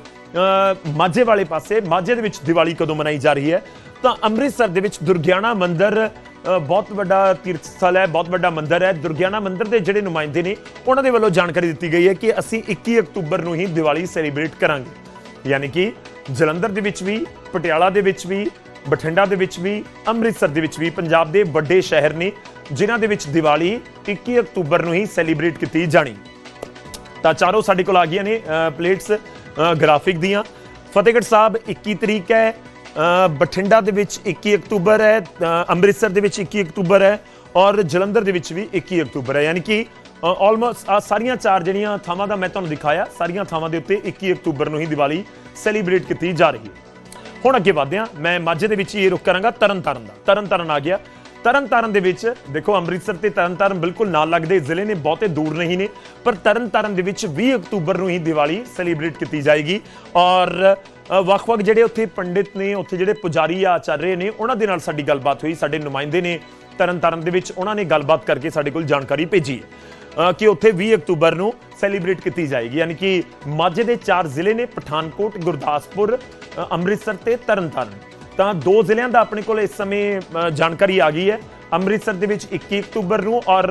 ਮਾਝੇ ਵਾਲੇ ਪਾਸੇ, ਮਾਝੇ ਦੇ ਵਿੱਚ ਦੀਵਾਲੀ ਕਦੋਂ ਮਨਾਈ ਜਾ ਰਹੀ ਹੈ? ਤਾਂ ਅੰਮ੍ਰਿਤਸਰ ਦੇ ਵਿੱਚ ਦੁਰਗਿਆਣਾ ਮੰਦਿਰ ਬਹੁਤ ਵੱਡਾ ਤੀਰਥ ਸਥਲ ਹੈ, ਬਹੁਤ ਵੱਡਾ ਮੰਦਿਰ ਹੈ। ਦੁਰਗਿਆਨਾ ਮੰਦਿਰ ਦੇ ਜਿਹੜੇ ਨੁਮਾਇੰਦੇ ਨੇ, ਉਹਨਾਂ ਦੇ ਵੱਲੋਂ ਜਾਣਕਾਰੀ ਦਿੱਤੀ ਗਈ ਹੈ ਕਿ ਅਸੀਂ 21 ਅਕਤੂਬਰ ਨੂੰ ਹੀ ਦੀਵਾਲੀ ਸੈਲੀਬ੍ਰੇਟ ਕਰਾਂਗੇ। ਯਾਨੀ ਕਿ ਜਲੰਧਰ ਦੇ ਵਿੱਚ ਵੀ, ਪਟਿਆਲਾ ਦੇ ਵਿੱਚ ਵੀ, ਬਠਿੰਡਾ ਦੇ ਵਿੱਚ ਵੀ, ਅੰਮ੍ਰਿਤਸਰ ਦੇ ਵਿੱਚ ਵੀ, ਪੰਜਾਬ ਦੇ ਵੱਡੇ ਸ਼ਹਿਰ ਨੇ, ਜਿਨ੍ਹਾਂ ਦੇ ਵਿੱਚ ਦੀਵਾਲੀ 21 ਅਕਤੂਬਰ ਨੂੰ ਹੀ ਸੈਲੀਬ੍ਰੇਟ ਕੀਤੀ ਜਾਣੀ। ਤਾਂ ਚਾਰੋਂ ਸਾਡੇ ਕੋਲ ਆ ਗਈਆਂ ਨੇ ਪਲੇਟਸ ਗ੍ਰਾਫਿਕ ਦੀਆਂ। ਫਤਿਹਗੜ੍ਹ ਸਾਹਿਬ 21 ਤਰੀਕ ਹੈ ਬਠਿੰਡਾ ਦੇ ਵਿੱਚ 21 ਅਕਤੂਬਰ ਹੈ ਅੰਮ੍ਰਿਤਸਰ ਦੇ ਵਿੱਚ 21 ਅਕਤੂਬਰ ਹੈ ਔਰ ਜਲੰਧਰ ਦੇ ਵਿੱਚ ਵੀ 21 ਅਕਤੂਬਰ ਹੈ। ਯਾਨੀ ਕਿ ਆਲਮੋਸਟ ਆ ਸਾਰੀਆਂ ਚਾਰ ਜਿਹੜੀਆਂ ਥਾਵਾਂ ਦਾ ਮੈਂ ਤੁਹਾਨੂੰ ਦਿਖਾਇਆ, ਸਾਰੀਆਂ ਥਾਵਾਂ ਦੇ ਉੱਤੇ 21 ਅਕਤੂਬਰ ਨੂੰ ਹੀ ਦੀਵਾਲੀ ਸੈਲੀਬ੍ਰੇਟ ਕੀਤੀ ਜਾ ਰਹੀ ਹੈ। ਹੁਣ ਅੱਗੇ ਵਧਦੇ ਹਾਂ। ਮੈਂ ਮਾਝੇ ਦੇ ਵਿੱਚ ਹੀ ਇਹ ਰੁਕ ਕਰਾਂਗਾ, ਤਰਨਤਾਰਨ ਦਾ। ਤਰਨਤਾਰਨ ਆ ਗਿਆ। ਤਰਨਤਾਰਨ ਦੇ ਵਿੱਚ, ਦੇਖੋ ਅੰਮ੍ਰਿਤਸਰ ਤੇ ਤਰਨਤਾਰਨ ਬਿਲਕੁਲ ਨਾਲ ਲੱਗਦੇ ਜ਼ਿਲ੍ਹੇ ਨੇ, ਬਹੁਤੇ ਦੂਰ ਨਹੀਂ ਨੇ, ਪਰ ਤਰਨਤਾਰਨ ਦੇ ਵਿੱਚ 20 ਅਕਤੂਬਰ ਨੂੰ ਹੀ ਦੀਵਾਲੀ ਸੈਲੀਬ੍ਰੇਟ ਕੀਤੀ ਜਾਏਗੀ ਔਰ ਵੱਖ-ਵੱਖ ਜਿਹੜੇ ਉੱਥੇ ਪੰਡਿਤ ਨੇ, ਉੱਥੇ ਜਿਹੜੇ ਪੁਜਾਰੀ ਆ ਆਚਾਰੇ ਨੇ, ਉਹਨਾਂ ਦੇ ਨਾਲ ਸਾਡੀ ਗੱਲਬਾਤ ਹੋਈ, ਸਾਡੇ ਨੁਮਾਇੰਦੇ ਨੇ ਤਰਨਤਾਰਨ ਦੇ ਵਿੱਚ ਉਹਨਾਂ ਨੇ ਗੱਲਬਾਤ ਕਰਕੇ ਸਾਡੇ ਕੋਲ ਜਾਣਕਾਰੀ ਭੇਜੀ। ਕਿ ਉੱਥੇ 20 ਅਕਤੂਬਰ ਨੂੰ ਸੈਲੀਬ੍ਰੇਟ ਕੀਤੀ ਜਾਏਗੀ, ਯਾਨੀ ਕਿ ਮਾਝੇ ਦੇ ਚਾਰ ਜ਼ਿਲ੍ਹੇ ਨੇ, ਪਠਾਨਕੋਟ, ਗੁਰਦਾਸਪੁਰ ਅੰਮ੍ਰਿਤਸਰ ਤੇ ਤਰਨਤਾਰਨ। ਤਾਂ ਦੋ ਜ਼ਿਲ੍ਹਿਆਂ ਦਾ ਆਪਣੇ ਕੋਲ ਇਸ ਸਮੇਂ ਜਾਣਕਾਰੀ ਆ ਗਈ ਹੈ। ਅੰਮ੍ਰਿਤਸਰ ਦੇ ਵਿੱਚ 21 ਅਕਤੂਬਰ ਨੂੰ ਔਰ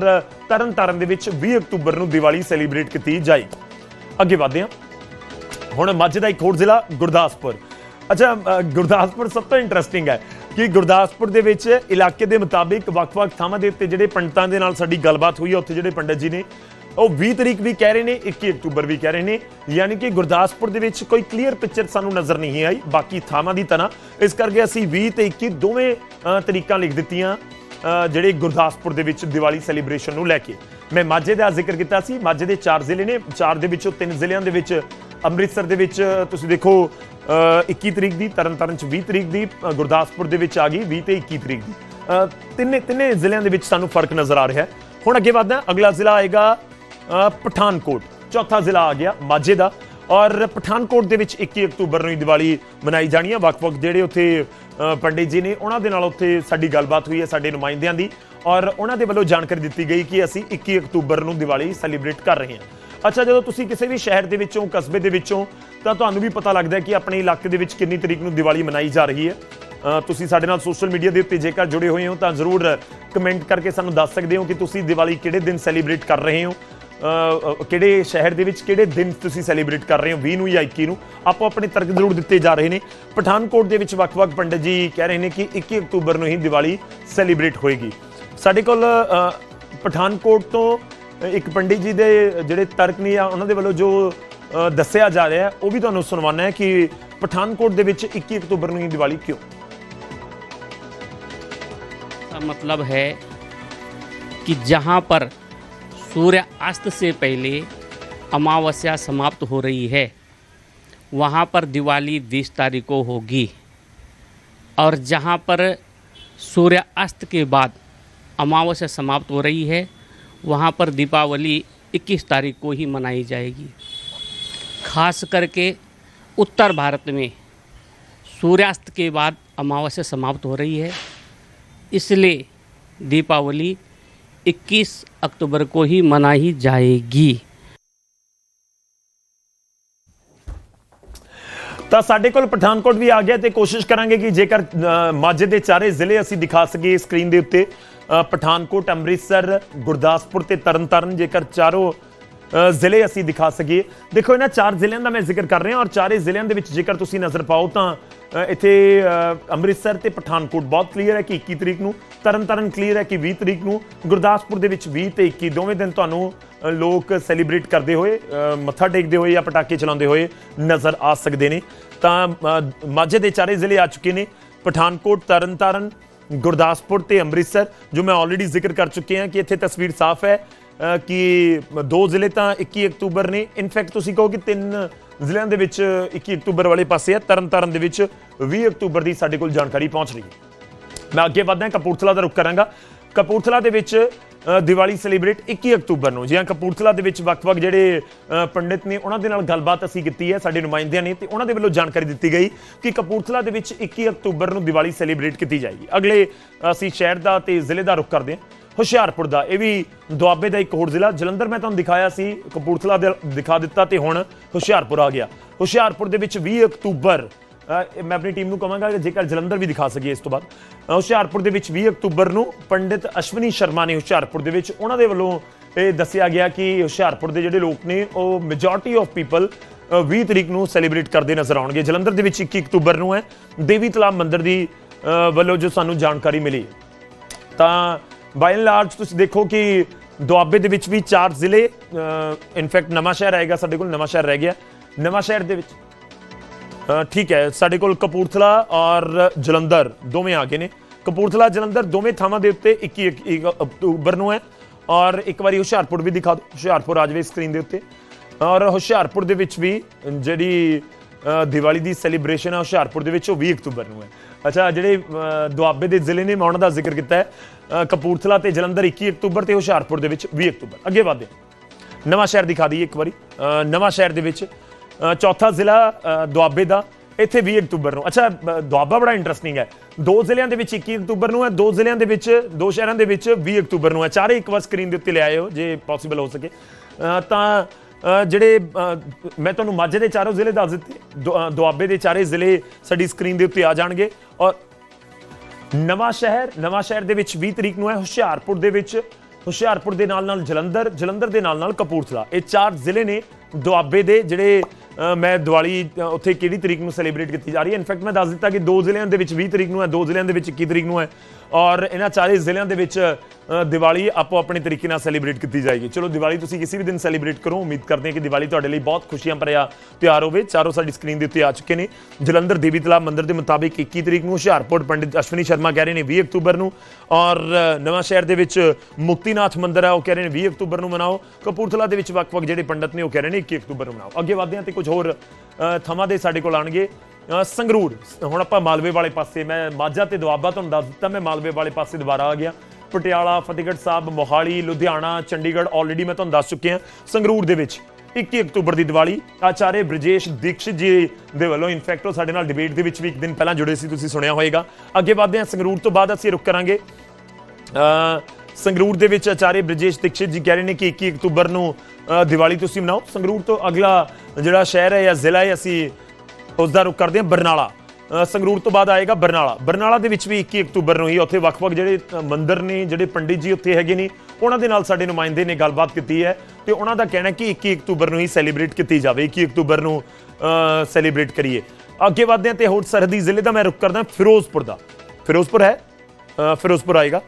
ਤਰਨਤਾਰਨ ਦੇ ਵਿੱਚ 20 ਅਕਤੂਬਰ ਨੂੰ ਦੀਵਾਲੀ ਸੈਲੀਬ੍ਰੇਟ ਕੀਤੀ ਜਾਏਗੀ। ਅੱਗੇ ਵਧਦੇ ਹਾਂ। ਹੁਣ ਮਾਝੇ ਦਾ ਇੱਕ ਹੋਰ ਜ਼ਿਲ੍ਹਾ, ਗੁਰਦਾਸਪੁਰ। ਅੱਛਾ ਗੁਰਦਾਸਪੁਰ ਸਭ ਤੋਂ ਇੰਟਰਸਟਿੰਗ ਹੈ ਕਿ ਗੁਰਦਾਸਪੁਰ ਦੇ ਵਿੱਚ ਇਲਾਕੇ ਦੇ ਮੁਤਾਬਿਕ ਵੱਖ-ਵੱਖ ਥਾਵਾਂ ਦੇ ਉੱਤੇ ਜਿਹੜੇ ਪੰਡਤਾਂ ਦੇ ਨਾਲ ਸਾਡੀ ਗੱਲਬਾਤ ਹੋਈ ਹੈ, ਉੱਥੇ ਜਿਹੜੇ ਪੰਡਤ ਜੀ ਨੇ, ਉਹ 20 ਤਰੀਕ ਵੀ ਕਹਿ ਰਹੇ ਨੇ 21 ਅਕਤੂਬਰ ਵੀ ਕਹਿ ਰਹੇ ਨੇ। ਯਾਨੀ ਕਿ ਗੁਰਦਾਸਪੁਰ ਦੇ ਵਿੱਚ ਕੋਈ ਕਲੀਅਰ ਪਿਕਚਰ ਸਾਨੂੰ ਨਜ਼ਰ ਨਹੀਂ ਆਈ, ਬਾਕੀ ਥਾਵਾਂ ਦੀ ਤਰ੍ਹਾਂ। ਇਸ ਕਰਕੇ ਅਸੀਂ 20 ਤੇ 21 ਦੋਵੇਂ ਤਰੀਕਾਂ ਲਿਖ ਦਿੱਤੀਆਂ ਜਿਹੜੇ ਗੁਰਦਾਸਪੁਰ ਦੇ ਵਿੱਚ ਦੀਵਾਲੀ ਸੈਲੀਬ੍ਰੇਸ਼ਨ ਨੂੰ ਲੈ ਕੇ। ਮੈਂ ਮਾਝੇ ਦਾ ਜ਼ਿਕਰ ਕੀਤਾ ਸੀ, ਮਾਝੇ ਦੇ ਚਾਰ ਜ਼ਿਲ੍ਹੇ ਨੇ, ਚਾਰ ਦੇ ਵਿੱਚੋਂ ਤਿੰਨ ਜ਼ਿਲ੍ਹਿਆਂ ਦੇ ਵਿੱਚ ਅੰਮ੍ਰਿਤਸਰ ਦੇ ਵਿੱਚ ਤੁਸੀਂ ਦੇਖੋ ਅ, 21 ਤਰੀਕ ਦੀ ਤਰਨਤਾਰਨ ਚ 20 ਤਰੀਕ ਦੀ ਗੁਰਦਾਸਪੁਰ ਦੇ ਵਿੱਚ ਆ ਗਈ 20 ਤੇ 21 ਤਰੀਕ ਦੀ। ਤਿੰਨੇ ਤਿੰਨੇ ਜ਼ਿਲ੍ਹਿਆਂ ਦੇ ਵਿੱਚ ਸਾਨੂੰ ਫ਼ਰਕ ਨਜ਼ਰ ਆ ਰਿਹਾ ਹੈ। ਹੁਣ ਅੱਗੇ ਵਧਦਾ ਅਗਲਾ ਜ਼ਿਲ੍ਹਾ ਆਏਗਾ ਪਠਾਨਕੋਟ। ਚੌਥਾ ਜ਼ਿਲ੍ਹਾ ਆ ਗਿਆ ਮਾਝੇ ਦਾ। ਔਰ ਪਠਾਨਕੋਟ ਦੇ ਵਿੱਚ 21 ਅਕਤੂਬਰ ਨੂੰ ਹੀ ਦੀਵਾਲੀ ਮਨਾਈ ਜਾਣੀ ਹੈ। ਵੱਖ-ਵੱਖ ਜਿਹੜੇ ਉੱਥੇ ਪੰਡਿਤ ਜੀ ਨੇ ਉਹਨਾਂ ਦੇ ਨਾਲ ਉੱਥੇ ਸਾਡੀ ਗੱਲਬਾਤ ਹੋਈ ਹੈ ਸਾਡੇ ਨੁਮਾਇੰਦਿਆਂ ਦੀ। ਔਰ ਉਹਨਾਂ ਦੇ ਵੱਲੋਂ ਜਾਣਕਾਰੀ ਦਿੱਤੀ ਗਈ ਕਿ ਅਸੀਂ 21 ਅਕਤੂਬਰ ਨੂੰ ਦੀਵਾਲੀ ਸੈਲੀਬ੍ਰੇਟ ਕਰ ਰਹੇ ਹਾਂ। ਅੱਛਾ, ਜਦੋਂ ਤੁਸੀਂ ਕਿਸੇ ਵੀ ਸ਼ਹਿਰ ਦੇ ਵਿੱਚੋਂ, ਕਸਬੇ ਦੇ ਵਿੱਚੋਂ, ਤਾਂ ਤੁਹਾਨੂੰ ਵੀ ਪਤਾ ਲੱਗਦਾ ਕਿ ਆਪਣੇ ਇਲਾਕੇ ਦੇ ਵਿੱਚ ਕਿੰਨੀ ਤਰੀਕ ਨੂੰ ਦੀਵਾਲੀ ਮਨਾਈ ਜਾ ਰਹੀ ਹੈ। ਤੁਸੀਂ ਸਾਡੇ ਨਾਲ ਸੋਸ਼ਲ ਮੀਡੀਆ ਦੇ ਉੱਤੇ ਜੇਕਰ ਜੁੜੇ ਹੋਏ ਹੋ, ਤਾਂ ਜ਼ਰੂਰ ਕਮੈਂਟ ਕਰਕੇ ਸਾਨੂੰ ਦੱਸ ਸਕਦੇ ਹੋ ਕਿ ਤੁਸੀਂ ਦੀਵਾਲੀ ਕਿਹੜੇ ਦਿਨ ਸੈਲੀਬ੍ਰੇਟ ਕਰ ਰਹੇ ਹੋ। ਕਿਹੜੇ ਸ਼ਹਿਰ ਦੇ ਵਿੱਚ ਕਿਹੜੇ ਦਿਨ ਤੁਸੀਂ ਸੈਲੀਬ੍ਰੇਟ ਕਰ ਰਹੇ ਹੋ 20 ਨੂੰ ਜਾਂ 21 ਨੂੰ। ਆਪੋ ਆਪਣੇ ਤਰਕ ਜ਼ਰੂਰ ਦਿੱਤੇ ਜਾ ਰਹੇ ਨੇ। ਪਠਾਨਕੋਟ ਦੇ ਵਿੱਚ ਵੱਖ-ਵੱਖ ਪੰਡਤ ਜੀ ਕਹਿ ਰਹੇ ਨੇ ਕਿ 21 ਅਕਤੂਬਰ ਨੂੰ ਹੀ ਦੀਵਾਲੀ ਸੈਲੀਬ੍ਰੇਟ ਹੋਏਗੀ। ਸਾਡੇ ਕੋਲ ਪਠਾਨਕੋਟ ਤੋਂ ਇੱਕ ਪੰਡਿਤ ਜੀ ਦੇ ਜਿਹੜੇ ਤਰਕ ਨੇ ਆ ਉਹਨਾਂ ਦੇ ਵੱਲੋਂ ਜੋ ਅ, ਦੱਸਿਆ ਜਾ ਰਿਹਾ ਹੈ ਉਹ ਵੀ ਤੁਹਾਨੂੰ ਸੁਣਵਾਉਣਾ ਹੈ ਕਿ ਪਠਾਨਕੋਟ ਦੇ ਵਿੱਚ 21 ਅਕਤੂਬਰ ਨੂੰ ਹੀ ਦੀਵਾਲੀ ਕਿਉਂ का मतलब है कि जहाँ पर सूर्य अस्त से पहले अमावस्या समाप्त हो रही है वहाँ पर दिवाली 20 तारीख को होगी और जहाँ पर सूर्य अस्त के बाद अमावस्या समाप्त हो रही है वहाँ पर दीपावली 21 तारीख को ही मनाई जाएगी खास करके उत्तर भारत में सूर्यास्त के बाद अमावस्या समाप्त हो रही है इसलिए दीपावली 21 अक्टूबर को ही मनाई जाएगी ਤਾਂ ਸਾਡੇ ਕੋਲ ਪਠਾਨਕੋਟ ਵੀ ਆ ਗਿਆ ਤੇ ਕੋਸ਼ਿਸ਼ ਕਰਾਂਗੇ ਕਿ ਜੇਕਰ ਅ, ਮਾਝੇ ਦੇ ਚਾਰੇ ਜ਼ਿਲ੍ਹੇ ਅਸੀਂ ਦਿਖਾ ਸਕੀਏ ਸਕਰੀਨ ਦੇ ਉੱਤੇ ਅ, ਪਠਾਨਕੋਟ, ਅੰਮ੍ਰਿਤਸਰ, ਗੁਰਦਾਸਪੁਰ ਤੇ ਤਰਨਤਾਰਨ ਜੇਕਰ ਚਾਰੋਂ ਜ਼ਿਲ੍ਹੇ ਅਸੀਂ ਦਿਖਾ ਸਕੀਏ। ਦੇਖੋ, ਇਹਨਾਂ ਚਾਰ ਜ਼ਿਲ੍ਹਿਆਂ ਦਾ ਮੈਂ ਜ਼ਿਕਰ ਕਰ ਰਿਹਾ ਔਰ ਚਾਰੇ ਜ਼ਿਲ੍ਹਿਆਂ ਦੇ ਵਿੱਚ ਜੇਕਰ ਤੁਸੀਂ ਨਜ਼ਰ ਪਾਓ ਤਾਂ ਇੱਥੇ ਅੰਮ੍ਰਿਤਸਰ ਤੇ ਪਠਾਨਕੋਟ ਬਹੁਤ ਕਲੀਅਰ ਹੈ ਕਿ 21 ਤਰੀਕ ਨੂੰ, ਤਰਨਤਾਰਨ ਕਲੀਅਰ ਹੈ ਕਿ 20 ਤਰੀਕ ਨੂੰ, ਗੁਰਦਾਸਪੁਰ ਦੇ ਵਿੱਚ 20 ਤੇ 21 ਦੋਵੇਂ ਦਿਨ ਤੁਹਾਨੂੰ ਲੋਕ ਸੈਲੀਬ੍ਰੇਟ ਕਰਦੇ ਹੋਏ ਮੱਥਾ ਟੇਕਦੇ ਹੋਏ ਜਾਂ ਪਟਾਕੇ ਚਲਾਉਂਦੇ ਹੋਏ ਨਜ਼ਰ ਆ ਸਕਦੇ ਨੇ। ਤਾਂ ਮਾਝੇ ਦੇ ਚਾਰੇ ਜ਼ਿਲ੍ਹੇ ਆ ਚੁੱਕੇ ਨੇ, ਪਠਾਨਕੋਟ, ਤਰਨਤਾਰਨ ਗੁਰਦਾਸਪੁਰ ਤੇ ਅੰਮ੍ਰਿਤਸਰ, ਜੋ ਮੈਂ ਆਲਰੇਡੀ ਜ਼ਿਕਰ ਕਰ ਚੁੱਕੇ ਹਾਂ ਕਿ ਇੱਥੇ ਤਸਵੀਰ ਸਾਫ਼ ਹੈ ਕਿ ਦੋ ਜ਼ਿਲ੍ਹੇ ਤਾਂ 21 ਅਕਤੂਬਰ ਨੇ। ਇਨਫੈਕਟ ਤੁਸੀਂ ਕਹੋ ਕਿ ਤਿੰਨ ਜ਼ਿਲ੍ਹਿਆਂ ਦੇ ਵਿੱਚ 21 ਅਕਤੂਬਰ ਵਾਲੇ ਪਾਸੇ ਹੈ ਤਰਨਤਾਰਨ ਦੇ ਵਿੱਚ 20 ਅਕਤੂਬਰ ਦੀ ਸਾਡੇ ਕੋਲ ਜਾਣਕਾਰੀ ਪਹੁੰਚ ਰਹੀ ਹੈ। ਮੈਂ ਅੱਗੇ ਵਧਦਾ ਕਪੂਰਥਲਾ ਦਾ ਰੁਖ ਕਰਾਂਗਾ। ਕਪੂਰਥਲਾ ਦੇ ਵਿੱਚ ਦੀਵਾਲੀ ਸੈਲੀਬ੍ਰੇਟ 21 ਅਕਤੂਬਰ ਨੂੰ। ਜਿਹਾਂ ਕਪੂਰਥਲਾ ਦੇ ਵਿੱਚ ਵੱਖ-ਵੱਖ ਜਿਹੜੇ ਪੰਡਿਤ ਨੇ ਉਹਨਾਂ ਦੇ ਨਾਲ ਗੱਲਬਾਤ ਅਸੀਂ ਕੀਤੀ ਹੈ, ਸਾਡੇ ਨੁਮਾਇੰਦਿਆਂ ਨੇ, ਤੇ ਉਹਨਾਂ ਦੇ ਵੱਲੋਂ ਜਾਣਕਾਰੀ ਦਿੱਤੀ ਗਈ ਕਿ ਕਪੂਰਥਲਾ ਦੇ ਵਿੱਚ 21 ਅਕਤੂਬਰ ਨੂੰ ਦੀਵਾਲੀ ਸੈਲੀਬ੍ਰੇਟ ਕੀਤੀ ਜਾਏਗੀ। ਅਗਲੇ, ਅਸੀਂ ਸ਼ਹਿਰ ਦਾ ਤੇ ਜ਼ਿਲ੍ਹੇ ਦਾ ਰੁਖ ਕਰਦੇ ਹਾਂ। ਹੁਸ਼ਿਆਰਪੁਰ ਦਾ, ਇਹ ਵੀ ਦੁਆਬੇ ਦਾ ਇੱਕ ਹੋਰ ਜ਼ਿਲ੍ਹਾ। ਜਲੰਧਰ ਮੈਂ ਤੁਹਾਨੂੰ ਦਿਖਾਇਆ ਸੀ, ਕਪੂਰਥਲਾ ਦੇ ਦਿਖਾ ਦਿੱਤਾ ਤੇ ਹੁਣ ਹੁਸ਼ਿਆਰਪੁਰ ਆ ਗਿਆ। ਹੁਸ਼ਿਆਰਪੁਰ ਦੇ ਵਿੱਚ 20 ਅਕਤੂਬਰ ਮੈਂ ਆਪਣੀ ਟੀਮ ਨੂੰ ਕਹਾਂਗਾ ਕਿ ਜੇਕਰ ਜਲੰਧਰ ਵੀ ਦਿਖਾ ਸਕੀਏ ਇਸ ਤੋਂ ਬਾਅਦ। ਹੁਸ਼ਿਆਰਪੁਰ ਦੇ ਵਿੱਚ 20 ਅਕਤੂਬਰ ਨੂੰ ਪੰਡਿਤ ਅਸ਼ਵਨੀ ਸ਼ਰਮਾ ਨੇ ਹੁਸ਼ਿਆਰਪੁਰ ਦੇ ਵਿੱਚ ਉਹਨਾਂ ਦੇ ਵੱਲੋਂ ਇਹ ਦੱਸਿਆ ਗਿਆ ਕਿ ਹੁਸ਼ਿਆਰਪੁਰ ਦੇ ਜਿਹੜੇ ਲੋਕ ਨੇ, ਉਹ ਮੈਜੋਰਟੀ ਆਫ ਪੀਪਲ 20 ਤਰੀਕ ਨੂੰ ਸੈਲੀਬ੍ਰੇਟ ਕਰਦੇ ਨਜ਼ਰ ਆਉਣਗੇ। ਜਲੰਧਰ ਦੇ ਵਿੱਚ 21 ਅਕਤੂਬਰ ਨੂੰ ਹੈ। ਦੇਵੀ ਤਲਾਬ ਮੰਦਿਰ ਦੀ ਵੱਲੋਂ ਜੋ ਸਾਨੂੰ ਜਾਣਕਾਰੀ ਮਿਲੀ। ਤਾਂ ਬਾਈ ਐਂਡ ਲਾਰਜ ਤੁਸੀਂ ਦੇਖੋ ਕਿ ਦੁਆਬੇ ਦੇ ਵਿੱਚ ਵੀ ਚਾਰ ਜ਼ਿਲ੍ਹੇ ਇਨਫੈਕਟ ਨਵਾਂ ਸ਼ਹਿਰ ਆਏਗਾ, ਸਾਡੇ ਕੋਲ ਨਵਾਂ ਸ਼ਹਿਰ ਰਹਿ ਗਿਆ। ਨਵਾਂ ਸ਼ਹਿਰ ਦੇ ਵਿੱਚ ਠੀਕ ਹੈ, ਸਾਡੇ ਕੋਲ ਕਪੂਰਥਲਾ ਔਰ ਜਲੰਧਰ ਦੋਵੇਂ ਆ ਗਏ ਨੇ। ਕਪੂਰਥਲਾ, ਜਲੰਧਰ ਦੋਵੇਂ ਥਾਵਾਂ ਦੇ ਉੱਤੇ 21 21 ਅਕਤੂਬਰ ਨੂੰ ਹੈ। ਔਰ ਇੱਕ ਵਾਰੀ ਹੁਸ਼ਿਆਰਪੁਰ ਵੀ ਦਿਖਾ ਦਿਓ, ਹੁਸ਼ਿਆਰਪੁਰ ਆ ਜਾਵੇ ਸਕਰੀਨ ਦੇ ਉੱਤੇ। ਔਰ ਹੁਸ਼ਿਆਰਪੁਰ ਦੇ ਵਿੱਚ ਵੀ ਜਿਹੜੀ ਦੀਵਾਲੀ ਦੀ ਸੈਲੀਬ੍ਰੇਸ਼ਨ ਹੈ ਹੁਸ਼ਿਆਰਪੁਰ ਦੇ ਵਿੱਚ ਉਹ 20 ਅਕਤੂਬਰ ਨੂੰ ਹੈ। ਅੱਛਾ, ਜਿਹੜੇ ਦੁਆਬੇ ਦੇ ਜ਼ਿਲ੍ਹੇ ਨੇ, ਮੈਂ ਉਹਨਾਂ ਦਾ ਜ਼ਿਕਰ ਕੀਤਾ ਹੈ। ਕਪੂਰਥਲਾ ਤੇ ਜਲੰਧਰ 21 ਅਕਤੂਬਰ ਤੇ ਹੁਸ਼ਿਆਰਪੁਰ ਦੇ ਵਿੱਚ 20 ਅਕਤੂਬਰ। ਅੱਗੇ ਵਧਦੇ ਨਵਾਂ ਸ਼ਹਿਰ ਦਿਖਾ ਦਈਏ ਇੱਕ ਵਾਰੀ। ਨਵਾਂ ਸ਼ਹਿਰ ਦੇ ਵਿੱਚ ਚੌਥਾ ਜ਼ਿਲ੍ਹਾ ਦੁਆਬੇ ਦਾ, ਇੱਥੇ 20 ਅਕਤੂਬਰ ਨੂੰ। ਅੱਛਾ ਦੁਆਬਾ ਬੜਾ ਇੰਟਰਸਟਿੰਗ ਹੈ। ਦੋ ਜ਼ਿਲ੍ਹਿਆਂ ਦੇ ਵਿੱਚ 21 ਅਕਤੂਬਰ ਨੂੰ ਹੈ, ਦੋ ਜ਼ਿਲ੍ਹਿਆਂ ਦੇ ਵਿੱਚ, ਦੋ ਸ਼ਹਿਰਾਂ ਦੇ ਵਿੱਚ 20 ਅਕਤੂਬਰ ਨੂੰ ਹੈ। ਚਾਰੇ ਇੱਕ ਵਾਰ ਸਕਰੀਨ ਦੇ ਉੱਤੇ ਲਿਆਏ ਹੋ ਜੇ ਪੋਸੀਬਲ ਹੋ ਸਕੇ। ਤਾਂ ਜਿਹੜੇ ਮੈਂ ਤੁਹਾਨੂੰ ਮਾਝੇ ਦੇ ਚਾਰੋਂ ਜ਼ਿਲ੍ਹੇ ਦੱਸ ਦਿੱਤੇ, ਦੁ- ਦੁਆਬੇ ਦੇ ਚਾਰੇ ਜ਼ਿਲ੍ਹੇ ਸਾਡੀ ਸਕਰੀਨ ਦੇ ਉੱਤੇ ਆ ਜਾਣਗੇ। ਔਰ ਨਵਾਂ ਸ਼ਹਿਰ ਨਵਾਂ ਸ਼ਹਿਰ ਦੇ ਵਿੱਚ 20 ਤਰੀਕ ਨੂੰ ਹੈ, ਹੁਸ਼ਿਆਰਪੁਰ ਦੇ ਵਿੱਚ, ਹੁਸ਼ਿਆਰਪੁਰ ਦੇ ਨਾਲ ਨਾਲ ਜਲੰਧਰ ਜਲੰਧਰ ਦੇ ਨਾਲ ਨਾਲ ਕਪੂਰਥਲਾ। ਇਹ ਚਾਰ ਜ਼ਿਲ੍ਹੇ ਨੇ ਦੁਆਬੇ ਦੇ ਜਿਹੜੇ ਮੈਂ ਦੀਵਾਲੀ ਉੱਥੇ ਕਿਹੜੀ ਤਰੀਕ ਨੂੰ ਸੈਲੀਬ੍ਰੇਟ ਕੀਤੀ ਜਾ ਰਹੀ ਹੈ? ਇਨਫੈਕਟ ਮੈਂ ਦੱਸ ਦਿੱਤਾ ਕਿ ਦੋ ਜ਼ਿਲ੍ਹਿਆਂ ਦੇ ਵਿੱਚ 20 ਤਰੀਕ ਨੂੰ ਹੈ, ਦੋ ਜ਼ਿਲ੍ਹਿਆਂ ਦੇ ਵਿੱਚ 21 ਤਰੀਕ ਨੂੰ ਹੈ। ਔਰ ਇਹਨਾਂ ਚਾਰੇ ਜ਼ਿਲ੍ਹਿਆਂ ਦੇ ਵਿੱਚ ਦੀਵਾਲੀ ਆਪੋ ਆਪਣੇ ਤਰੀਕੇ ਨਾਲ ਸੈਲੀਬ੍ਰੇਟ ਕੀਤੀ ਜਾਏਗੀ। ਚਲੋ ਦੀਵਾਲੀ ਤੁਸੀਂ ਕਿਸੇ ਵੀ ਦਿਨ ਸੈਲੀਬ੍ਰੇਟ ਕਰੋ। ਉਮੀਦ ਕਰਦੇ ਹਾਂ ਕਿ ਦੀਵਾਲੀ ਤੁਹਾਡੇ ਲਈ ਬਹੁਤ ਖੁਸ਼ੀਆਂ ਭਰਿਆ ਤਿਉਹਾਰ ਹੋਵੇ। ਚਾਰੋਂ ਸਾਡੀ ਸਕਰੀਨ ਦੇ ਉੱਤੇ ਆ ਚੁੱਕੇ ਨੇ। ਜਲੰਧਰ ਦੇਵੀ ਤਲਾਬ ਮੰਦਿਰ ਦੇ ਮੁਤਾਬਿਕ 21 ਤਰੀਕ ਨੂੰ ਹੁਸ਼ਿਆਰਪੁਰ ਪੰਡਿਤ ਅਸ਼ਵਨੀ ਸ਼ਰਮਾ ਕਹਿ ਰਹੇ ਨੇ 20 ਅਕਤੂਬਰ ਨੂੰ। ਔਰ ਅ, ਨਵਾਂ ਸ਼ਹਿਰ ਦੇ ਵਿੱਚ ਮੁਕਤੀਨਾਥ ਮੰਦਿਰ ਹੈ ਉਹ ਕਹਿ ਰਹੇ ਨੇ 20 ਅਕਤੂਬਰ ਨੂੰ ਮਨਾਓ। ਕਪੂਰਥਲਾ ਦੇ ਵਿੱਚ ਵੱਖ-ਵੱਖ ਜਿਹੜੇ ਪੰਡਤ ਨੇ ਉਹ ਕਹਿ ਰਹੇ ਨੇ 21 ਅਕਤੂਬਰ ਨੂੰ ਮਨਾਓ। ਅੱਗੇ ਵਧਦੇ ਹਾਂ ਤੇ ਕੁਝ ਹੋਰ ਅ, ਥਾਵਾਂ ਦੇ ਸਾਡੇ ਕੋਲ ਆਣਗੇ ਸੰਗਰੂਰ, ਹੁਣ ਆਪਾਂ ਮਾਲਵੇ ਵਾਲੇ ਪਾਸੇ, ਮੈਂ ਮਾਝਾ ਤੇ ਦੁਆਬਾ ਤੁਹਾਨੂੰ ਦੱਸ ਦਿੱਤਾ, ਮੈਂ ਮਾਲਵੇ ਵਾਲੇ ਪਾਸੇ ਦੁਬਾਰਾ ਆ ਗਿਆ। ਪਟਿਆਲਾ, ਫਤਿਹਗੜ੍ਹ ਸਾਹਿਬ, ਮੋਹਾਲੀ, ਲੁਧਿਆਣਾ, ਚੰਡੀਗੜ੍ਹ ਆਲਰੇਡੀ ਮੈਂ ਤੁਹਾਨੂੰ ਦੱਸ ਚੁੱਕਿਆ। ਸੰਗਰੂਰ ਦੇ ਵਿੱਚ 21 ਅਕਤੂਬਰ ਦੀ ਦੀਵਾਲੀ ਆਚਾਰੇ ਬ੍ਰਜੇਸ਼ ਦੀਕਸ਼ਿਤ ਜੀ ਦੇ ਵੱਲੋਂ ਇਨਫੈਕਟ ਉਹ ਸਾਡੇ ਨਾਲ ਡਿਬੇਟ ਦੇ ਵਿੱਚ ਵੀ ਇੱਕ ਦਿਨ ਪਹਿਲਾਂ ਜੁੜੇ ਸੀ, ਤੁਸੀਂ ਸੁਣਿਆ ਹੋਵੇਗਾ ਅੱਗੇ ਵਧਦੇ ਹਾਂ, ਸੰਗਰੂਰ ਤੋਂ ਬਾਅਦ ਅਸੀਂ ਰੁਕ ਕਰਾਂਗੇ। ਸੰਗਰੂਰ ਦੇ ਵਿੱਚ ਆਚਾਰੇ ਬ੍ਰਜੇਸ਼ ਦੀਕਸ਼ਿਤ ਜੀ ਕਹਿ ਰਹੇ ਨੇ ਕਿ 21 ਅਕਤੂਬਰ ਨੂੰ ਦੀਵਾਲੀ ਤੁਸੀਂ ਮਨਾਓ। ਸੰਗਰੂਰ ਤੋਂ ਅਗਲਾ ਜਿਹੜਾ ਸ਼ਹਿਰ ਹੈ ਜਾਂ ਜ਼ਿਲ੍ਹਾ ਹੈ, ਅਸੀਂ ਉਸ ਦਾ ਰੁਕ ਕਰਦੇ ਹਾਂ, ਬਰਨਾਲਾ। ਸੰਗਰੂਰ ਤੋਂ ਬਾਅਦ ਆਏਗਾ ਬਰਨਾਲਾ। ਬਰਨਾਲਾ ਦੇ ਵਿੱਚ ਵੀ 21 ਅਕਤੂਬਰ ਨੂੰ ਹੀ ਉੱਥੇ ਵੱਖ-ਵੱਖ ਜਿਹੜੇ ਮੰਦਰ ਨੇ, ਜਿਹੜੇ ਪੰਡਿਤ ਜੀ ਉੱਥੇ ਹੈਗੇ ਨੇ, ਉਹਨਾਂ ਦੇ ਨਾਲ ਸਾਡੇ ਨੁਮਾਇੰਦੇ ਨੇ ਗੱਲਬਾਤ ਕੀਤੀ ਹੈ ਤੇ ਉਹਨਾਂ ਦਾ ਕਹਿਣਾ ਕਿ 21 ਅਕਤੂਬਰ ਨੂੰ ਹੀ ਸੈਲੀਬ੍ਰੇਟ ਕੀਤੀ ਜਾਵੇ 21 ਅਕਤੂਬਰ ਨੂੰ ਸੈਲੀਬ੍ਰੇਟ ਕਰੀਏ। ਅੱਗੇ ਵਧਦੇ ਹਾਂ ਤੇ ਹੋਰ ਸਰਹੱਦੀ ਜ਼ਿਲ੍ਹੇ ਦਾ ਮੈਂ ਰੁਕ ਕਰਦਾ ਫਿਰੋਜ਼ਪੁਰ ਦਾ। ਫਿਰੋਜ਼ਪੁਰ ਹੈ? ਫਿਰੋਜ਼ਪੁਰ ਆਏਗਾ?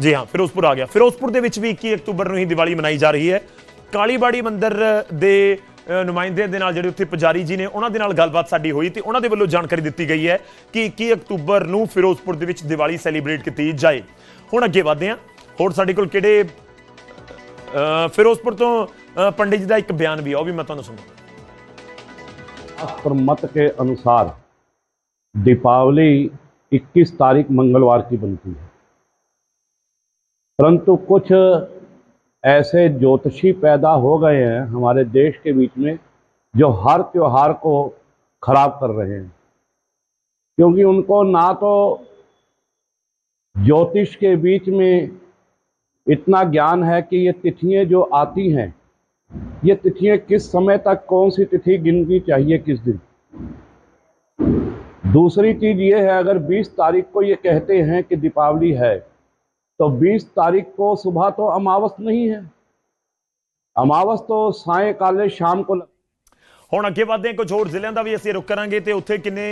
ਜੀ ਹਾਂ, ਫਿਰੋਜ਼ਪੁਰ ਆ ਗਿਆ। ਫਿਰੋਜ਼ਪੁਰ ਦੇ ਵਿੱਚ ਵੀ 21 ਅਕਤੂਬਰ ਨੂੰ ਹੀ ਦੀਵਾਲੀ ਮਨਾਈ ਜਾ ਰਹੀ ਹੈ। ਕਾਲੀਬਾੜੀ ਮੰਦਿਰ ਦੇ ਅ, ਨੁਮਾਇੰਦਿਆਂ ਦੇ ਨਾਲ ਜਿਹੜੇ ਉੱਥੇ ਪੁਜਾਰੀ ਜੀ ਨੇ ਉਹਨਾਂ ਦੇ ਨਾਲ ਗੱਲਬਾਤ ਸਾਡੀ ਹੋਈ ਤੇ ਉਹਨਾਂ ਦੇ ਵੱਲੋਂ ਜਾਣਕਾਰੀ ਦਿੱਤੀ ਗਈ ਹੈ ਕਿ 21 ਅਕਤੂਬਰ ਨੂੰ ਫਿਰੋਜ਼ਪੁਰ ਦੇ ਵਿੱਚ ਦੀਵਾਲੀ ਸੈਲੀਬ੍ਰੇਟ ਕੀਤੀ ਜਾਏ ਹੁਣ ਅੱਗੇ ਵਧਦੇ ਹਾਂ ਹੋਰ ਸਾਡੇ ਕੋਲ ਕਿਹੜੇ ਅ, ਫਿਰੋਜ਼ਪੁਰ ਤੋਂ ਅ, ਪੰਡਿਤ ਜੀ ਦਾ ਇੱਕ ਬਿਆਨ ਵੀ ਆ ਉਹ ਵੀ ਮੈਂ ਤੁਹਾਨੂੰ ਸੁਣਾਉਂਦਾ शास्त्र मत के अनुसार दीपावली 21 तारीख मंगलवार की बनती है परंतु कुछ ऐसे ज्योतिषी पैदा हो गए हैं हमारे देश के बीच में, जो हर त्योहार को खराब कर रहे हैं। क्योंकि उनको ना तो ज्योतिष के बीच में इतना ज्ञान है कि ये तिथियाँ जो आती हैं, ये तिथियाँ किस समय तक कौन सी तिथि गिननी चाहिए किस दिन? दूसरी चीज़ ये है, अगर 20 तारीख को ये कहते हैं कि दीपावली है तो 20 तारीख को सुबह तो अमावस नहीं है अमावस तो सायकाले शाम को लग ਹੁਣ ਅੱਗੇ ਵਧਦੇ ਹਾਂ ਕੁਝ ਹੋਰ ਜ਼ਿਲ੍ਹਿਆਂ ਦਾ ਵੀ ਅਸੀਂ ਰੁਕ ਕਰਾਂਗੇ ਤੇ ਉੱਥੇ ਕਿੰਨੇ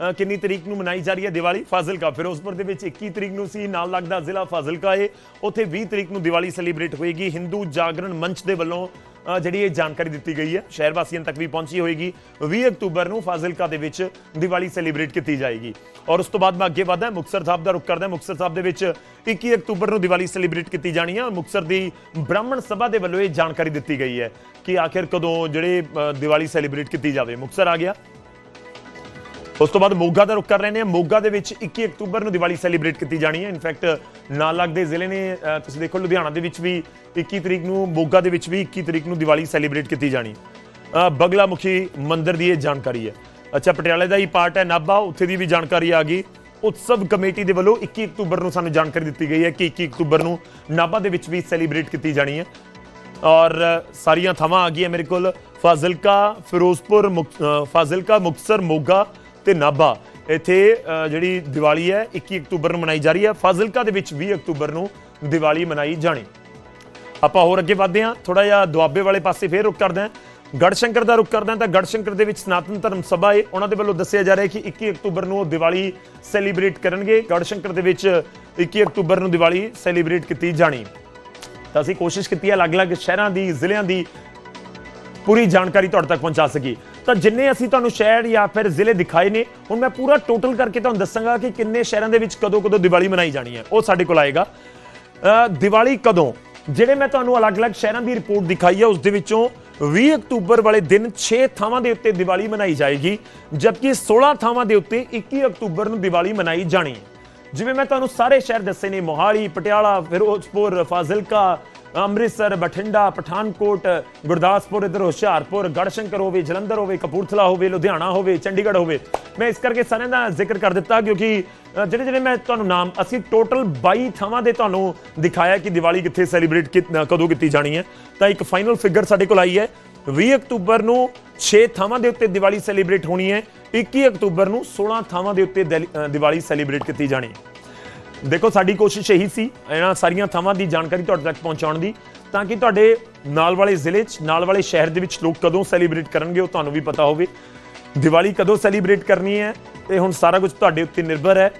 ਅ, ਕਿੰਨੀ ਤਰੀਕ ਨੂੰ ਮਨਾਈ ਜਾ ਰਹੀ ਹੈ ਦੀਵਾਲੀ ਫਾਜ਼ਿਲਕਾ ਫਿਰੋਜ਼ਪੁਰ ਦੇ ਵਿੱਚ 21 ਤਰੀਕ ਨੂੰ ਸੀ ਨਾਲ ਲੱਗਦਾ ਜ਼ਿਲ੍ਹਾ ਫਾਜ਼ਿਲਕਾ ਹੈ ਉੱਥੇ 20 ਤਰੀਕ ਨੂੰ ਦੀਵਾਲੀ ਸੈਲੀਬ੍ਰੇਟ ਹੋਏਗੀ ਹਿੰਦੂ ਜਾਗਰਣ ਮੰਚ ਦੇ ਵੱਲੋਂ ਅ, ਜਿਹੜੀ ਇਹ ਜਾਣਕਾਰੀ ਦਿੱਤੀ ਗਈ ਹੈ, ਸ਼ਹਿਰ ਵਾਸੀਆਂ ਤੱਕ ਵੀ ਪਹੁੰਚੀ ਹੋਏਗੀ। 20 ਅਕਤੂਬਰ ਨੂੰ ਫਾਜ਼ਿਲਕਾ ਦੇ ਵਿੱਚ ਦੀਵਾਲੀ ਸੈਲੀਬ੍ਰੇਟ ਕੀਤੀ ਜਾਏਗੀ। ਔਰ ਉਸ ਤੋਂ ਬਾਅਦ ਮੈਂ ਅੱਗੇ ਵਧਦਾ, ਮੁਕਤਸਰ ਸਾਹਿਬ ਦਾ ਰੁਕ ਕਰਦਾ। ਮੁਕਤਸਰ ਸਾਹਿਬ ਦੇ ਵਿੱਚ 21 ਅਕਤੂਬਰ ਨੂੰ ਦੀਵਾਲੀ ਸੈਲੀਬ੍ਰੇਟ ਕੀਤੀ ਜਾਣੀ ਹੈ। ਮੁਕਤਸਰ ਦੀ ਬ੍ਰਾਹਮਣ ਸਭਾ ਦੇ ਵੱਲੋਂ ਇਹ ਜਾਣਕਾਰੀ ਦਿੱਤੀ ਗਈ ਹੈ ਕਿ ਆਖਿਰ ਕਦੋਂ ਜਿਹੜੇ ਦੀਵਾਲੀ ਸੈਲੀਬ੍ਰੇਟ ਕੀਤੀ ਜਾਵੇ। ਮੁਕਤਸਰ ਆ ਗਿਆ। ਉਸ ਤੋਂ ਬਾਅਦ ਮੋਗਾ ਦਾ ਰੁਕ ਕਰ ਰਹੇ ਨੇ ਮੋਗਾ ਦੇ ਵਿੱਚ 21 ਅਕਤੂਬਰ ਨੂੰ ਦੀਵਾਲੀ ਸੈਲੀਬ੍ਰੇਟ ਕੀਤੀ ਜਾਣੀ ਹੈ। ਇਨਫੈਕਟ, ਨਾਲ ਲੱਗਦੇ ਜ਼ਿਲ੍ਹੇ ਨੇ ਤੁਸੀਂ ਦੇਖੋ ਲੁਧਿਆਣਾ ਦੇ ਵਿੱਚ ਵੀ 21 ਤਰੀਕ ਨੂੰ, ਮੋਗਾ ਦੇ ਵਿੱਚ ਵੀ 21 ਤਰੀਕ ਨੂੰ ਦੀਵਾਲੀ ਸੈਲੀਬ੍ਰੇਟ ਕੀਤੀ ਜਾਣੀ ਬਗਲਾ ਮੁਖੀ ਮੰਦਿਰ ਦੀ ਇਹ ਜਾਣਕਾਰੀ ਹੈ। ਅੱਛਾ, ਪਟਿਆਲੇ ਦਾ ਹੀ ਪਾਰਟ ਹੈ। ਨਾਭਾ, ਉੱਥੇ ਦੀ ਵੀ ਜਾਣਕਾਰੀ ਆ ਗਈ। ਉਤਸਵ ਕਮੇਟੀ ਦੇ ਵੱਲੋਂ 21 ਅਕਤੂਬਰ ਨੂੰ ਸਾਨੂੰ ਜਾਣਕਾਰੀ ਦਿੱਤੀ ਗਈ ਹੈ ਕਿ 21 ਅਕਤੂਬਰ ਨੂੰ ਨਾਭਾ ਦੇ ਵਿੱਚ ਵੀ ਸੈਲੀਬ੍ਰੇਟ ਕੀਤੀ ਜਾਣੀ ਹੈ। ਔਰ, ਸਾਰੀਆਂ ਥਾਵਾਂ ਆ ਗਈਆਂ ਮੇਰੇ ਕੋਲ। ਫਾਜ਼ਿਲਕਾ, ਫਿਰੋਜ਼ਪੁਰ, ਮੁਕ- ਫਾਜ਼ਿਲਕਾ, ਮੁਕਤਸਰ, ਮੋਗਾ ਤੇ ਨਾਭਾ। ਇੱਥੇ ਜਿਹੜੀ ਦੀਵਾਲੀ ਹੈ 21 ਅਕਤੂਬਰ ਨੂੰ ਮਨਾਈ ਜਾ ਰਹੀ ਹੈ। ਫਾਜ਼ਿਲਕਾ ਦੇ ਵਿੱਚ 20 ਅਕਤੂਬਰ ਨੂੰ ਦੀਵਾਲੀ ਮਨਾਈ ਜਾਣੀ। ਆਪਾਂ ਹੋਰ ਅੱਗੇ ਵਧਦੇ ਹਾਂ। ਥੋੜਾ ਜਿਹਾ ਦੁਆਬੇ ਵਾਲੇ ਪਾਸੇ ਫੇਰ ਰੁਕ ਕਰਦੇ ਹਾਂ। ਗੜਸ਼ੰਕਰ ਦਾ ਰੁਕ ਕਰਦੇ ਹਾਂ ਤਾਂ ਗੜਸ਼ੰਕਰ ਦੇ ਵਿੱਚ ਸਨਾਤਨ ਧਰਮ ਸਭਾ ਹੈ। ਉਹਨਾਂ ਦੇ ਵੱਲੋਂ ਦੱਸਿਆ ਜਾ ਰਿਹਾ ਕਿ 21 ਅਕਤੂਬਰ ਨੂੰ ਉਹ ਦੀਵਾਲੀ ਸੈਲੀਬ੍ਰੇਟ ਕਰਨਗੇ। ਗੜਸ਼ੰਕਰ ਦੇ ਵਿੱਚ 21 ਅਕਤੂਬਰ ਨੂੰ ਦੀਵਾਲੀ ਸੈਲੀਬ੍ਰੇਟ ਕੀਤੀ ਜਾਣੀ। ਤਾਂ ਅਸੀਂ ਕੋਸ਼ਿਸ਼ ਕੀਤੀ ਹੈ ਅਲੱਗ-ਅਲੱਗ ਸ਼ਹਿਰਾਂ ਦੀ, ਜ਼ਿਲ੍ਹਿਆਂ ਦੀ ਪੂਰੀ ਜਾਣਕਾਰੀ ਤੁਹਾਡੇ ਤੱਕ ਪਹੁੰਚਾ ਸਕੀ ਤਾਂ ਜਿੰਨੇ ਅਸੀਂ ਤੁਹਾਨੂੰ ਸ਼ਹਿਰ ਜਾਂ ਫਿਰ ਜ਼ਿਲ੍ਹੇ ਦਿਖਾਏ ਨੇ, ਹੁਣ ਮੈਂ ਪੂਰਾ ਟੋਟਲ ਕਰਕੇ ਤੁਹਾਨੂੰ ਦੱਸਾਂਗਾ ਕਿ ਕਿੰਨੇ ਸ਼ਹਿਰਾਂ ਦੇ ਵਿੱਚ ਕਦੋਂ-ਕਦੋਂ ਦੀਵਾਲੀ ਮਨਾਈ ਜਾਣੀ ਹੈ। ਉਹ ਸਾਡੇ ਕੋਲ ਆਏਗਾ। ਦੀਵਾਲੀ ਕਦੋਂ? ਜਿਹੜੇ ਮੈਂ ਤੁਹਾਨੂੰ ਅਲੱਗ-ਅਲੱਗ ਸ਼ਹਿਰਾਂ ਦੀ ਰਿਪੋਰਟ ਦਿਖਾਈ ਹੈ, ਉਸ ਦੇ ਵਿੱਚੋਂ 20 ਅਕਤੂਬਰ ਵਾਲੇ ਦਿਨ 6 ਥਾਵਾਂ ਦੇ ਉੱਤੇ ਦੀਵਾਲੀ ਮਨਾਈ ਜਾਏਗੀ, ਜਦਕਿ 16 ਥਾਵਾਂ ਦੇ ਉੱਤੇ 21 ਅਕਤੂਬਰ ਨੂੰ ਦੀਵਾਲੀ ਮਨਾਈ ਜਾਣੀ ਹੈ। ਜਿਵੇਂ ਮੈਂ ਤੁਹਾਨੂੰ ਸਾਰੇ ਸ਼ਹਿਰ ਦੱਸੇ ਨੇ, ਮੋਹਾਲੀ, ਪਟਿਆਲਾ, ਫਿਰੋਜ਼ਪੁਰ, ਫਾਜ਼ਿਲਕਾ ਅੰਮ੍ਰਿਤਸਰ ਬਠਿੰਡਾ ਪਠਾਨਕੋਟ ਗੁਰਦਾਸਪੁਰ ਇਧਰ ਹੁਸ਼ਿਆਰਪੁਰ ਗੜਸ਼ੰਕਰ ਹੋਵੇ ਜਲੰਧਰ ਹੋਵੇ ਕਪੂਰਥਲਾ ਹੋਵੇ ਲੁਧਿਆਣਾ ਹੋਵੇ ਚੰਡੀਗੜ੍ਹ ਹੋਵੇ। ਮੈਂ ਇਸ ਕਰਕੇ ਸਾਰਿਆਂ ਦਾ ਜ਼ਿਕਰ ਕਰ ਦਿੱਤਾ ਕਿਉਂਕਿ ਜਿਹੜੇ ਜਿਹੜੇ ਮੈਂ ਤੁਹਾਨੂੰ ਨਾਮ ਅਸੀਂ ਟੋਟਲ 22 ਥਾਵਾਂ ਦੇ ਤੁਹਾਨੂੰ ਦਿਖਾਇਆ ਕਿ ਦੀਵਾਲੀ ਕਿੱਥੇ ਸੈਲੀਬ੍ਰੇਟ ਕਦੋਂ ਕੀਤੀ ਜਾਣੀ ਹੈ। ਤਾਂ ਇੱਕ ਫਾਈਨਲ ਫਿਗਰ ਸਾਡੇ ਕੋਲ ਆਈ ਹੈ। 20 ਅਕਤੂਬਰ ਨੂੰ 6 ਥਾਵਾਂ ਦੇ ਉੱਤੇ ਦੀਵਾਲੀ ਸੈਲੀਬ੍ਰੇਟ ਹੋਣੀ ਹੈ। 21 ਅਕਤੂਬਰ ਨੂੰ 16 ਥਾਵਾਂ ਦੇ ਉੱਤੇ ਦੈਲੀ- ਅ, ਦੀਵਾਲੀ ਸੈਲੀਬ੍ਰੇਟ ਕੀਤੀ ਜਾਣੀ ਹੈ। ਦੇਖੋ, ਸਾਡੀ ਕੋਸ਼ਿਸ਼ ਇਹੀ ਸੀ, ਇਹਨਾਂ ਸਾਰੀਆਂ ਥਾਵਾਂ ਦੀ ਜਾਣਕਾਰੀ ਤੁਹਾਡੇ ਤੱਕ ਪਹੁੰਚਾਉਣ ਦੀ, ਤਾਂ ਕਿ ਤੁਹਾਡੇ ਨਾਲ ਵਾਲੇ ਜ਼ਿਲ੍ਹੇ 'ਚ, ਨਾਲ ਵਾਲੇ ਸ਼ਹਿਰ ਦੇ ਵਿੱਚ ਲੋਕ ਕਦੋਂ ਸੈਲੀਬ੍ਰੇਟ ਕਰਨਗੇ, ਉਹ ਤੁਹਾਨੂੰ ਵੀ ਪਤਾ ਹੋਵੇ। ਦੀਵਾਲੀ ਕਦੋਂ ਸੈਲੀਬ੍ਰੇਟ ਕਰਨੀ ਹੈ, ਇਹ ਹੁਣ ਸਾਰਾ ਕੁਝ ਤੁਹਾਡੇ ਉੱਤੇ ਨਿਰਭਰ ਹੈ।